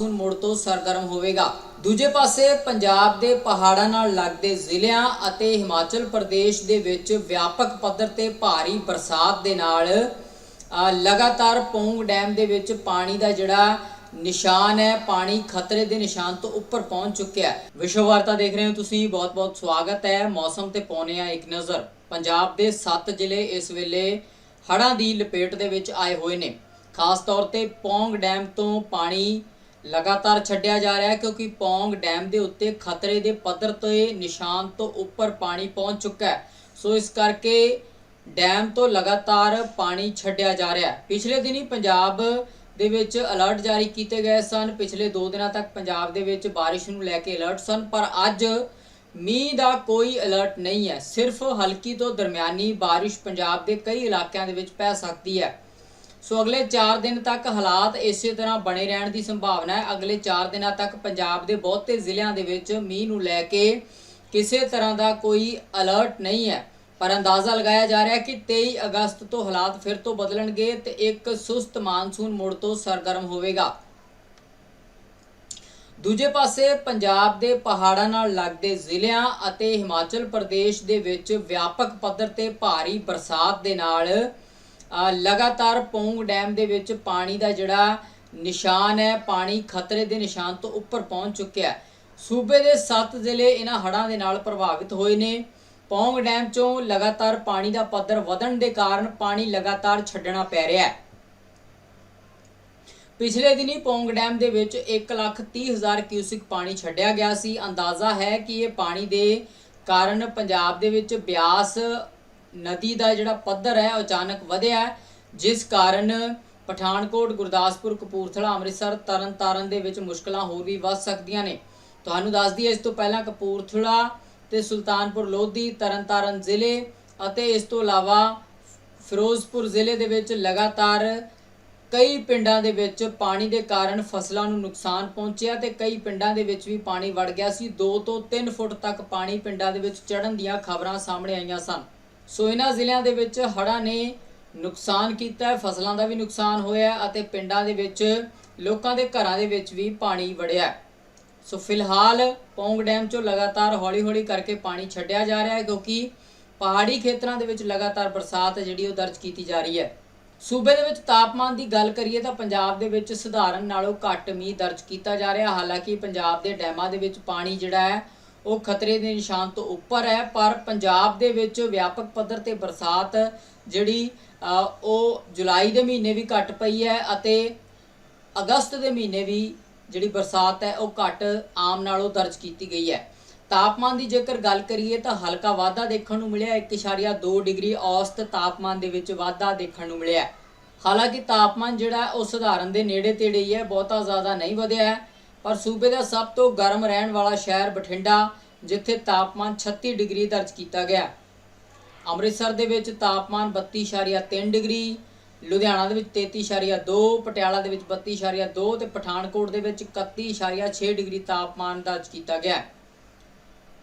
ਹੁਣ ਮੁੜ ਤੋਂ ਸਰਗਰਮ ਹੋਵੇਗਾ। ਦੂਜੇ ਪਾਸੇ ਪੰਜਾਬ ਦੇ ਪਹਾੜਾਂ ਨਾਲ ਲੱਗਦੇ ਜ਼ਿਲ੍ਹਿਆਂ ਅਤੇ ਹਿਮਾਚਲ ਪ੍ਰਦੇਸ਼ ਦੇ ਵਿੱਚ ਵਿਆਪਕ ਪੱਧਰ ਤੇ ਭਾਰੀ ਬਰਸਾਤ ਦੇ ਨਾਲ ਲਗਾਤਾਰ ਪੌਂਗ ਡੈਮ ਦੇ ਵਿੱਚ ਪਾਣੀ ਦਾ ਜਿਹੜਾ ਨਿਸ਼ਾਨ ਹੈ, ਪਾਣੀ ਖਤਰੇ ਦੇ ਨਿਸ਼ਾਨ ਤੋਂ ਉੱਪਰ ਪਹੁੰਚ ਚੁੱਕਿਆ ਹੈ। ਵਿਸ਼ਵ ਵਾਰਤਾ ਦੇਖ ਰਹੇ ਹੋ ਤੁਸੀਂ, ਬਹੁਤ-ਬਹੁਤ ਸਵਾਗਤ ਹੈ। ਮੌਸਮ ਤੇ ਪਾਉਨੇ ਆ ਇੱਕ ਨਜ਼ਰ। ਪੰਜਾਬ ਦੇ 7 ਜ਼ਿਲ੍ਹੇ ਇਸ ਵੇਲੇ ਹੜ੍ਹਾਂ ਦੀ ਲਪੇਟ ਦੇ ਵਿੱਚ ਆਏ ਹੋਏ ਨੇ। ਖਾਸ ਤੌਰ ਤੇ ਪੌਂਗ ਡੈਮ ਤੋਂ ਪਾਣੀ ਲਗਾਤਾਰ ਛੱਡਿਆ ਜਾ ਰਿਹਾ ਹੈ ਕਿਉਂਕਿ ਪੌਂਗ ਡੈਮ ਦੇ ਉੱਤੇ ਖਤਰੇ ਦੇ ਪੱਧਰ ਤੇ ਨਿਸ਼ਾਨ ਤੋਂ ਉੱਪਰ ਪਾਣੀ ਪਹੁੰਚ ਚੁੱਕਾ ਹੈ। ਸੋ ਇਸ ਕਰਕੇ ਡੈਮ ਤੋਂ ਲਗਾਤਾਰ ਪਾਣੀ ਛੱਡਿਆ ਜਾ ਰਿਹਾ ਹੈ। ਪਿਛਲੇ ਦਿਨੀ ਪੰਜਾਬ ਦੇ ਵਿੱਚ ਅਲਰਟ ਜਾਰੀ ਕੀਤੇ ਗਏ ਸਨ। ਪਿਛਲੇ 2 ਦਿਨਾਂ ਤੱਕ ਪੰਜਾਬ ਦੇ ਵਿੱਚ ਬਾਰਿਸ਼ ਨੂੰ ਲੈ ਕੇ ਅਲਰਟ ਸਨ, ਪਰ ਅੱਜ ਮੀਂਹ ਦਾ ਕੋਈ ਅਲਰਟ ਨਹੀਂ ਹੈ। ਸਿਰਫ ਹਲਕੀ ਤੋਂ ਦਰਮਿਆਨੀ ਬਾਰਿਸ਼ ਪੰਜਾਬ ਦੇ ਕਈ ਇਲਾਕਿਆਂ ਦੇ ਵਿੱਚ ਪੈ ਸਕਦੀ ਹੈ। ਸੋ ਅਗਲੇ 4 ਦਿਨ ਤੱਕ ਹਾਲਾਤ ਇਸੇ ਤਰ੍ਹਾਂ ਬਣੇ ਰਹਿਣ ਦੀ ਸੰਭਾਵਨਾ ਹੈ। ਅਗਲੇ 4 ਦਿਨਾਂ ਤੱਕ ਪੰਜਾਬ ਦੇ ਬਹੁਤੇ ਜ਼ਿਲ੍ਹਿਆਂ ਦੇ ਵਿੱਚ ਮੀਂਹ ਨੂੰ ਲੈ ਕੇ ਕਿਸੇ ਤਰ੍ਹਾਂ ਦਾ ਕੋਈ ਅਲਰਟ ਨਹੀਂ ਹੈ। ਪਰ ਅੰਦਾਜ਼ਾ ਲਗਾਇਆ ਜਾ ਰਿਹਾ ਹੈ ਕਿ 23 ਅਗਸਤ ਤੋਂ ਹਾਲਾਤ ਫਿਰ ਤੋਂ ਬਦਲਣਗੇ ਤੇ ਇੱਕ ਸੁਸਤ ਮਾਨਸੂਨ ਮੁੜ ਤੋਂ ਸਰਗਰਮ ਹੋਵੇਗਾ। ਦੂਜੇ ਪਾਸੇ ਪੰਜਾਬ ਦੇ ਪਹਾੜਾਂ ਨਾਲ ਲੱਗਦੇ ਜ਼ਿਲ੍ਹਿਆਂ ਅਤੇ ਹਿਮਾਚਲ ਪ੍ਰਦੇਸ਼ ਦੇ ਵਿੱਚ ਵਿਆਪਕ ਪੱਧਰ ਤੇ ਭਾਰੀ ਬਰਸਾਤ ਦੇ ਨਾਲ ਲਗਾਤਾਰ ਪੌਂਗ ਡੈਮ ਦੇ ਵਿੱਚ ਪਾਣੀ ਦਾ ਜਿਹੜਾ ਨਿਸ਼ਾਨ ਹੈ ਪਾਣੀ ਖਤਰੇ ਦੇ ਨਿਸ਼ਾਨ ਤੋਂ ਉੱਪਰ ਪਹੁੰਚ ਚੁੱਕਿਆ ਸੂਬੇ ਦੇ 7 ਜ਼ਿਲ੍ਹੇ ਇਹਨਾਂ ਹੜ੍ਹਾਂ ਦੇ ਨਾਲ ਪ੍ਰਭਾਵਿਤ ਹੋਏ ਨੇ। ਪੌਂਗ ਡੈਮ ਚੋਂ ਲਗਾਤਾਰ ਪਾਣੀ ਦਾ ਪੱਧਰ ਵਧਣ ਦੇ ਕਾਰਨ ਪਾਣੀ ਲਗਾਤਾਰ ਛੱਡਣਾ ਪੈ ਰਿਹਾ ਹੈ। ਪਿਛਲੇ ਦਿਨੀ ਪੌਂਗ ਡੈਮ ਦੇ ਵਿੱਚ 1,30,000 ਕਿਊਸਿਕ ਪਾਣੀ ਛੱਡਿਆ ਗਿਆ ਸੀ। ਅੰਦਾਜ਼ਾ ਹੈ ਕਿ ਇਹ ਪਾਣੀ ਦੇ ਕਾਰਨ ਪੰਜਾਬ ਦੇ ਵਿੱਚ ਬਿਆਸ ਨਦੀ ਦਾ ਜਿਹੜਾ ਪੱਧਰ ਹੈ, ਉਹ ਅਚਾਨਕ ਵਧਿਆ ਜਿਸ ਕਾਰਨ ਪਠਾਨਕੋਟ, ਗੁਰਦਾਸਪੁਰ, ਕਪੂਰਥਲਾ, ਅੰਮ੍ਰਿਤਸਰ, ਤਰਨਤਾਰਨ ਦੇ ਵਿੱਚ ਮੁਸ਼ਕਲਾਂ ਹੋਰ ਵੀ ਵੱਧ ਸਕਦੀਆਂ ਨੇ। ਤੁਹਾਨੂੰ ਦੱਸ ਦਈਏ, ਇਸ ਤੋਂ ਪਹਿਲਾਂ ਕਪੂਰਥਲਾ ਤੇ ਸੁਲਤਾਨਪੁਰ, ਲੋਧੀ, ਤਰਨਤਾਰਨ ਜ਼ਿਲ੍ਹੇ ਅਤੇ ਇਸ ਤੋਂ ਇਲਾਵਾ ਫਿਰੋਜ਼ਪੁਰ ਜ਼ਿਲ੍ਹੇ ਦੇ ਵਿੱਚ ਲਗਾਤਾਰ ਕਈ ਪਿੰਡਾਂ ਦੇ ਵਿੱਚ ਪਾਣੀ ਦੇ ਕਾਰਨ ਫਸਲਾਂ ਨੂੰ ਨੁਕਸਾਨ ਪਹੁੰਚਿਆ ਤੇ ਕਈ ਪਿੰਡਾਂ ਦੇ ਵਿੱਚ ਵੀ ਪਾਣੀ ਵੜ ਗਿਆ ਸੀ। 2 ਤੋਂ 3 ਫੁੱਟ ਤੱਕ ਪਾਣੀ ਪਿੰਡਾਂ ਦੇ ਵਿੱਚ ਚੜਨ ਦੀਆਂ ਖਬਰਾਂ ਸਾਹਮਣੇ ਆਈਆਂ ਸਨ। ਸੋ ਇਹਨਾਂ ਜ਼ਿਲ੍ਹਿਆਂ ਦੇ ਵਿੱਚ ਹੜ੍ਹਾਂ ਨੇ ਨੁਕਸਾਨ ਕੀਤਾ ਹੈ, ਫਸਲਾਂ ਦਾ ਵੀ ਨੁਕਸਾਨ ਹੋਇਆ ਅਤੇ ਪਿੰਡਾਂ ਦੇ ਵਿੱਚ, ਲੋਕਾਂ ਦੇ ਘਰਾਂ ਦੇ ਵਿੱਚ ਵੀ ਪਾਣੀ ਵੜਿਆ ਸੋ ਫਿਲਹਾਲ ਪੌਂਗ ਡੈਮ ਚੋਂ ਲਗਾਤਾਰ ਹੌਲੀ-ਹੌਲੀ ਕਰਕੇ ਪਾਣੀ ਛੱਡਿਆ ਜਾ ਰਿਹਾ ਹੈ, ਕਿਉਂਕਿ ਪਹਾੜੀ ਖੇਤਰਾਂ ਦੇ ਵਿੱਚ ਲਗਾਤਾਰ ਬਰਸਾਤ ਹੈ ਜਿਹੜੀ ਉਹ ਦਰਜ ਕੀਤੀ ਜਾ ਰਹੀ ਹੈ। ਸੂਬੇ ਦੇ ਵਿੱਚ ਤਾਪਮਾਨ ਦੀ ਗੱਲ ਕਰੀਏ ਤਾਂ ਪੰਜਾਬ ਦੇ ਵਿੱਚ ਸਧਾਰਨ ਨਾਲੋਂ ਘੱਟ ਮੀਂਹ ਦਰਜ ਕੀਤਾ ਜਾ ਰਿਹਾ ਹਾਲਾਂਕਿ ਪੰਜਾਬ ਦੇ ਡੈਮਾਂ ਦੇ ਵਿੱਚ ਪਾਣੀ ਜਿਹੜਾ ਹੈ ਉਹ ਖਤਰੇ ਦੇ ਨਿਸ਼ਾਨ ਤੋਂ ਉੱਪਰ ਹੈ, ਪਰ ਪੰਜਾਬ ਦੇ ਵਿੱਚ ਵਿਆਪਕ ਪੱਧਰ ਤੇ ਬਰਸਾਤ ਜਿਹੜੀ ਉਹ ਜੁਲਾਈ ਦੇ ਮਹੀਨੇ ਵੀ ਘੱਟ ਪਈ ਹੈ ਅਤੇ ਅਗਸਤ ਦੇ ਮਹੀਨੇ ਵੀ ਜਿਹੜੀ ਬਰਸਾਤ ਹੈ, ਉਹ ਘੱਟ ਆਮ ਨਾਲੋਂ ਦਰਜ ਕੀਤੀ ਗਈ ਹੈ। ਤਾਪਮਾਨ ਦੀ ਜੇਕਰ ਗੱਲ ਕਰੀਏ ਤਾਂ ਹਲਕਾ ਵਾਧਾ ਦੇਖਣ ਨੂੰ ਮਿਲਿਆ 1.2 ਡਿਗਰੀ ਔਸਤ ਤਾਪਮਾਨ ਦੇ ਵਿੱਚ ਵਾਧਾ ਦੇਖਣ ਨੂੰ ਮਿਲਿਆ ਹਾਲਾਂਕਿ ਤਾਪਮਾਨ ਜਿਹੜਾ ਉਹ ਸਧਾਰਨ ਦੇ ਨੇੜੇ ਤੇੜੇ ਹੀ ਹੈ, ਬਹੁਤਾ ਜ਼ਿਆਦਾ ਨਹੀਂ ਵਧਿਆ ਹੈ। ਪਰ ਸੂਬੇ ਦਾ ਸਭ ਤੋਂ ਗਰਮ ਰਹਿਣ ਵਾਲਾ ਸ਼ਹਿਰ ਬਠਿੰਡਾ, ਜਿੱਥੇ ਤਾਪਮਾਨ 36 ਡਿਗਰੀ ਦਰਜ ਕੀਤਾ ਗਿਆ। ਅੰਮ੍ਰਿਤਸਰ ਦੇ ਵਿੱਚ ਤਾਪਮਾਨ 32.3 ਡਿਗਰੀ। ਲੁਧਿਆਣਾ ਦੇ ਵਿੱਚ 33.2 ਪਟਿਆਲਾ ਦੇ ਵਿੱਚ 32.2 ਤੇ ਪਠਾਨਕੋਟ ਦੇ ਵਿੱਚ 31.6 ਡਿਗਰੀ ਤਾਪਮਾਨ ਦਰਜ ਕੀਤਾ ਗਿਆ।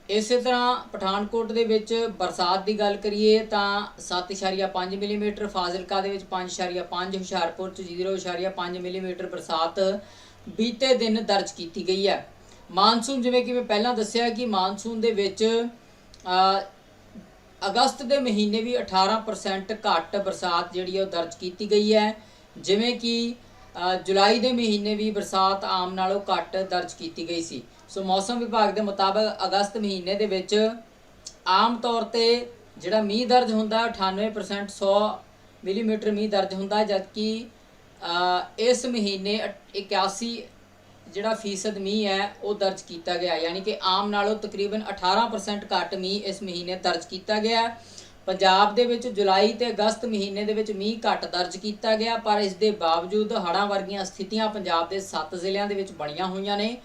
ਇਸੇ ਤਰ੍ਹਾਂ ਪਠਾਨਕੋਟ ਦੇ ਵਿੱਚ ਬਰਸਾਤ ਦੀ ਗੱਲ ਕਰੀਏ ਤਾਂ 7.5 ਮਿਲੀਮੀਟਰ। ਫਾਜ਼ਿਲਕਾ ਦੇ ਵਿੱਚ 5.5 ਹੁਸ਼ਿਆਰਪੁਰ ਚ 0.5 ਮਿਲੀਮੀਟਰ ਬਰਸਾਤ। ਬੀਤੇ ਦਿਨ ਦਰਜ ਕੀਤੀ ਗਈ ਹੈ। ਮਾਨਸੂਨ, ਜਿਵੇਂ ਕਿ ਮੈਂ ਪਹਿਲਾਂ ਦੱਸਿਆ ਕਿ ਮਾਨਸੂਨ ਦੇ ਵਿੱਚ ਅਗਸਤ ਦੇ ਮਹੀਨੇ ਵੀ 18% ਘੱਟ ਬਰਸਾਤ ਜਿਹੜੀ ਹੈ ਉਹ ਦਰਜ ਕੀਤੀ ਗਈ ਹੈ। ਜਿਵੇਂ ਕਿ ਜੁਲਾਈ ਦੇ ਮਹੀਨੇ ਵੀ ਬਰਸਾਤ ਆਮ ਨਾਲੋਂ ਘੱਟ ਦਰਜ ਕੀਤੀ ਗਈ ਸੀ। ਸੋ ਮੌਸਮ ਵਿਭਾਗ ਦੇ ਮੁਤਾਬਕ ਅਗਸਤ ਮਹੀਨੇ ਦੇ ਵਿੱਚ ਆਮ ਤੌਰ ਤੇ ਜਿਹੜਾ ਮੀਂਹ ਦਰਜ ਹੁੰਦਾ ਹੈ 98% 100 ਮਿਲੀਮੀਟਰ ਮੀਂਹ ਦਰਜ ਹੁੰਦਾ, ਜਦਕਿ ਇਸ ਮਹੀਨੇ 81 ਜਿਹੜਾ ਫੀਸਦ ਮੀਂਹ ਹੈ ਉਹ ਦਰਜ ਕੀਤਾ ਗਿਆ ਯਾਨੀ ਕਿ ਆਮ ਨਾਲੋਂ ਤਕਰੀਬਨ 18% ਘੱਟ ਮੀਂਹ ਇਸ ਮਹੀਨੇ ਦਰਜ ਕੀਤਾ ਗਿਆ ਪੰਜਾਬ ਦੇ ਵਿੱਚ ਜੁਲਾਈ ਤੇ ਅਗਸਤ ਮਹੀਨੇ ਦੇ ਵਿੱਚ ਮੀਂਹ ਘੱਟ ਦਰਜ ਕੀਤਾ ਗਿਆ ਪਰ ਇਸ ਦੇ ਬਾਵਜੂਦ ਹੜ੍ਹਾਂ ਵਰਗੀਆਂ ਸਥਿਤੀਆਂ ਪੰਜਾਬ ਦੇ 7 ਜ਼ਿਲ੍ਹਿਆਂ ਦੇ ਵਿੱਚ ਬਣੀਆਂ ਹੋਈਆਂ ਨੇ।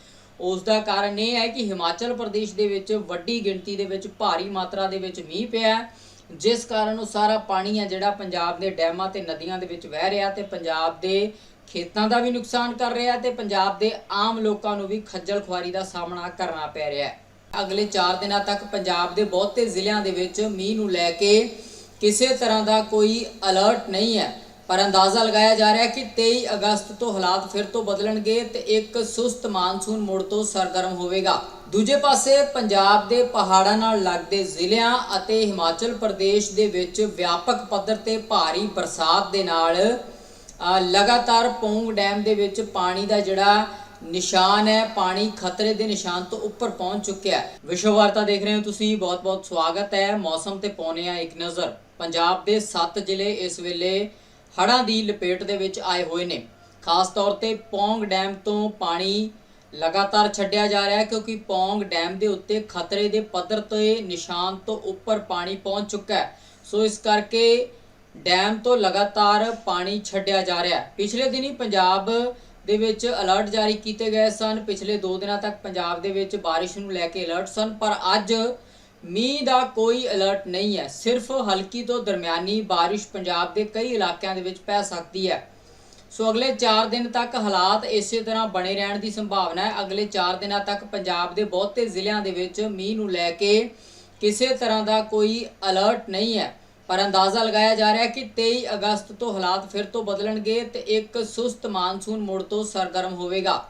ਉਸ ਦਾ ਕਾਰਨ ਇਹ ਹੈ ਕਿ ਹਿਮਾਚਲ ਪ੍ਰਦੇਸ਼ ਦੇ ਵਿੱਚ ਵੱਡੀ ਗਿਣਤੀ ਦੇ ਵਿੱਚ ਭਾਰੀ ਮਾਤਰਾ ਦੇ ਵਿੱਚ ਮੀਂਹ ਪਿਆ ਹੈ, ਜਿਸ ਕਾਰਨ ਉਹ ਸਾਰਾ ਪਾਣੀ ਹੈ ਜਿਹੜਾ ਪੰਜਾਬ ਦੇ ਡੈਮਾਂ ਤੇ ਨਦੀਆਂ ਦੇ ਵਿੱਚ ਵਹਿ ਰਿਹਾ ਤੇ ਪੰਜਾਬ ਦੇ ਖੇਤਾਂ ਦਾ ਵੀ ਨੁਕਸਾਨ ਕਰ ਰਿਹਾ ਤੇ ਪੰਜਾਬ ਦੇ ਆਮ ਲੋਕਾਂ ਨੂੰ ਵੀ ਖੱਜਲ ਖੁਆਰੀ ਦਾ ਸਾਹਮਣਾ ਕਰਨਾ ਪੈ ਰਿਹਾ ਹੈ। ਅਗਲੇ 4 ਦਿਨਾਂ ਤੱਕ ਪੰਜਾਬ ਦੇ ਬਹੁਤੇ ਜ਼ਿਲ੍ਹਿਆਂ ਦੇ ਵਿੱਚ ਮੀਂਹ ਨੂੰ ਲੈ ਕੇ ਕਿਸੇ ਤਰ੍ਹਾਂ ਦਾ ਕੋਈ ਅਲਰਟ ਨਹੀਂ ਹੈ। ਪਰ ਅੰਦਾਜ਼ਾ ਲਗਾਇਆ ਜਾ ਰਿਹਾ ਹੈ ਕਿ 23 ਅਗਸਤ ਤੋਂ ਹਾਲਾਤ ਫਿਰ ਤੋਂ ਬਦਲਣਗੇ ਤੇ ਇੱਕ ਸੁਸਤ ਮਾਨਸੂਨ ਮੁੜ ਤੋਂ ਸਰਗਰਮ ਹੋਵੇਗਾ। ਦੂਜੇ ਪਾਸੇ ਪੰਜਾਬ ਦੇ ਪਹਾੜਾਂ ਨਾਲ ਲੱਗਦੇ ਜ਼ਿਲ੍ਹਿਆਂ ਅਤੇ ਹਿਮਾਚਲ ਪ੍ਰਦੇਸ਼ ਦੇ ਵਿੱਚ ਵਿਆਪਕ ਪੱਧਰ ਤੇ ਭਾਰੀ ਬਰਸਾਤ ਦੇ ਨਾਲ ਲਗਾਤਾਰ ਪੌਂਗ ਡੈਮ ਦੇ ਵਿੱਚ ਪਾਣੀ ਦਾ ਜਿਹੜਾ ਨਿਸ਼ਾਨ ਹੈ, ਪਾਣੀ ਖਤਰੇ ਦੇ ਨਿਸ਼ਾਨ ਤੋਂ ਉੱਪਰ ਪਹੁੰਚ ਚੁੱਕਿਆ ਹੈ। ਵਿਸ਼ਵ ਵਾਰਤਾ ਦੇਖ ਰਹੇ ਹੋ ਤੁਸੀਂ, ਬਹੁਤ-ਬਹੁਤ ਸਵਾਗਤ ਹੈ। ਮੌਸਮ ਤੇ ਪਾਉਨੇ ਆ ਇੱਕ ਨਜ਼ਰ। ਪੰਜਾਬ ਦੇ 7 ਜ਼ਿਲ੍ਹੇ ਇਸ ਵੇਲੇ ਹੜ੍ਹਾਂ ਦੀ ਲਪੇਟ ਦੇ ਵਿੱਚ ਆਏ ਹੋਏ ਨੇ। ਖਾਸ ਤੌਰ ਤੇ ਪੌਂਗ ਡੈਮ ਤੋਂ ਪਾਣੀ ਲਗਾਤਾਰ ਛੱਡਿਆ ਜਾ ਰਿਹਾ ਹੈ ਕਿਉਂਕਿ ਪੌਂਗ ਡੈਮ ਦੇ ਉੱਤੇ ਖਤਰੇ ਦੇ ਪੱਧਰ ਤੇ ਨਿਸ਼ਾਨ ਤੋਂ ਉੱਪਰ ਪਾਣੀ ਪਹੁੰਚ ਚੁੱਕਾ ਹੈ। ਸੋ ਇਸ ਕਰਕੇ ਡੈਮ ਤੋਂ ਲਗਾਤਾਰ ਪਾਣੀ ਛੱਡਿਆ ਜਾ ਰਿਹਾ ਹੈ। ਪਿਛਲੇ ਦਿਨੀ ਪੰਜਾਬ ਦੇ ਵਿੱਚ ਅਲਰਟ ਜਾਰੀ ਕੀਤੇ ਗਏ ਸਨ। ਪਿਛਲੇ 2 ਦਿਨਾਂ ਤੱਕ ਪੰਜਾਬ ਦੇ ਵਿੱਚ ਬਾਰਿਸ਼ ਨੂੰ ਲੈ ਕੇ ਅਲਰਟ ਸਨ, ਪਰ ਅੱਜ ਮੀਂਹ ਦਾ ਕੋਈ ਅਲਰਟ ਨਹੀਂ ਹੈ। ਸਿਰਫ ਹਲਕੀ ਤੋਂ ਦਰਮਿਆਨੀ ਬਾਰਿਸ਼ ਪੰਜਾਬ ਦੇ ਕਈ ਇਲਾਕਿਆਂ ਦੇ ਵਿੱਚ ਪੈ ਸਕਦੀ ਹੈ। ਸੋ ਅਗਲੇ 4 ਦਿਨ ਤੱਕ ਹਾਲਾਤ ਇਸੇ ਤਰ੍ਹਾਂ ਬਣੇ ਰਹਿਣ ਦੀ ਸੰਭਾਵਨਾ ਹੈ। ਅਗਲੇ 4 ਦਿਨਾਂ ਤੱਕ ਪੰਜਾਬ ਦੇ ਬਹੁਤੇ ਜ਼ਿਲ੍ਹਿਆਂ ਦੇ ਵਿੱਚ ਮੀਂਹ ਨੂੰ ਲੈ ਕੇ ਕਿਸੇ ਤਰ੍ਹਾਂ ਦਾ ਕੋਈ ਅਲਰਟ ਨਹੀਂ ਹੈ। ਪਰ ਅੰਦਾਜ਼ਾ ਲਗਾਇਆ ਜਾ ਰਿਹਾ ਹੈ ਕਿ 23 ਅਗਸਤ ਤੋਂ ਹਾਲਾਤ ਫਿਰ ਤੋਂ ਬਦਲਣਗੇ ਤੇ ਇੱਕ ਸੁਸਤ ਮਾਨਸੂਨ ਮੁੜ ਤੋਂ ਸਰਗਰਮ ਹੋਵੇਗਾ।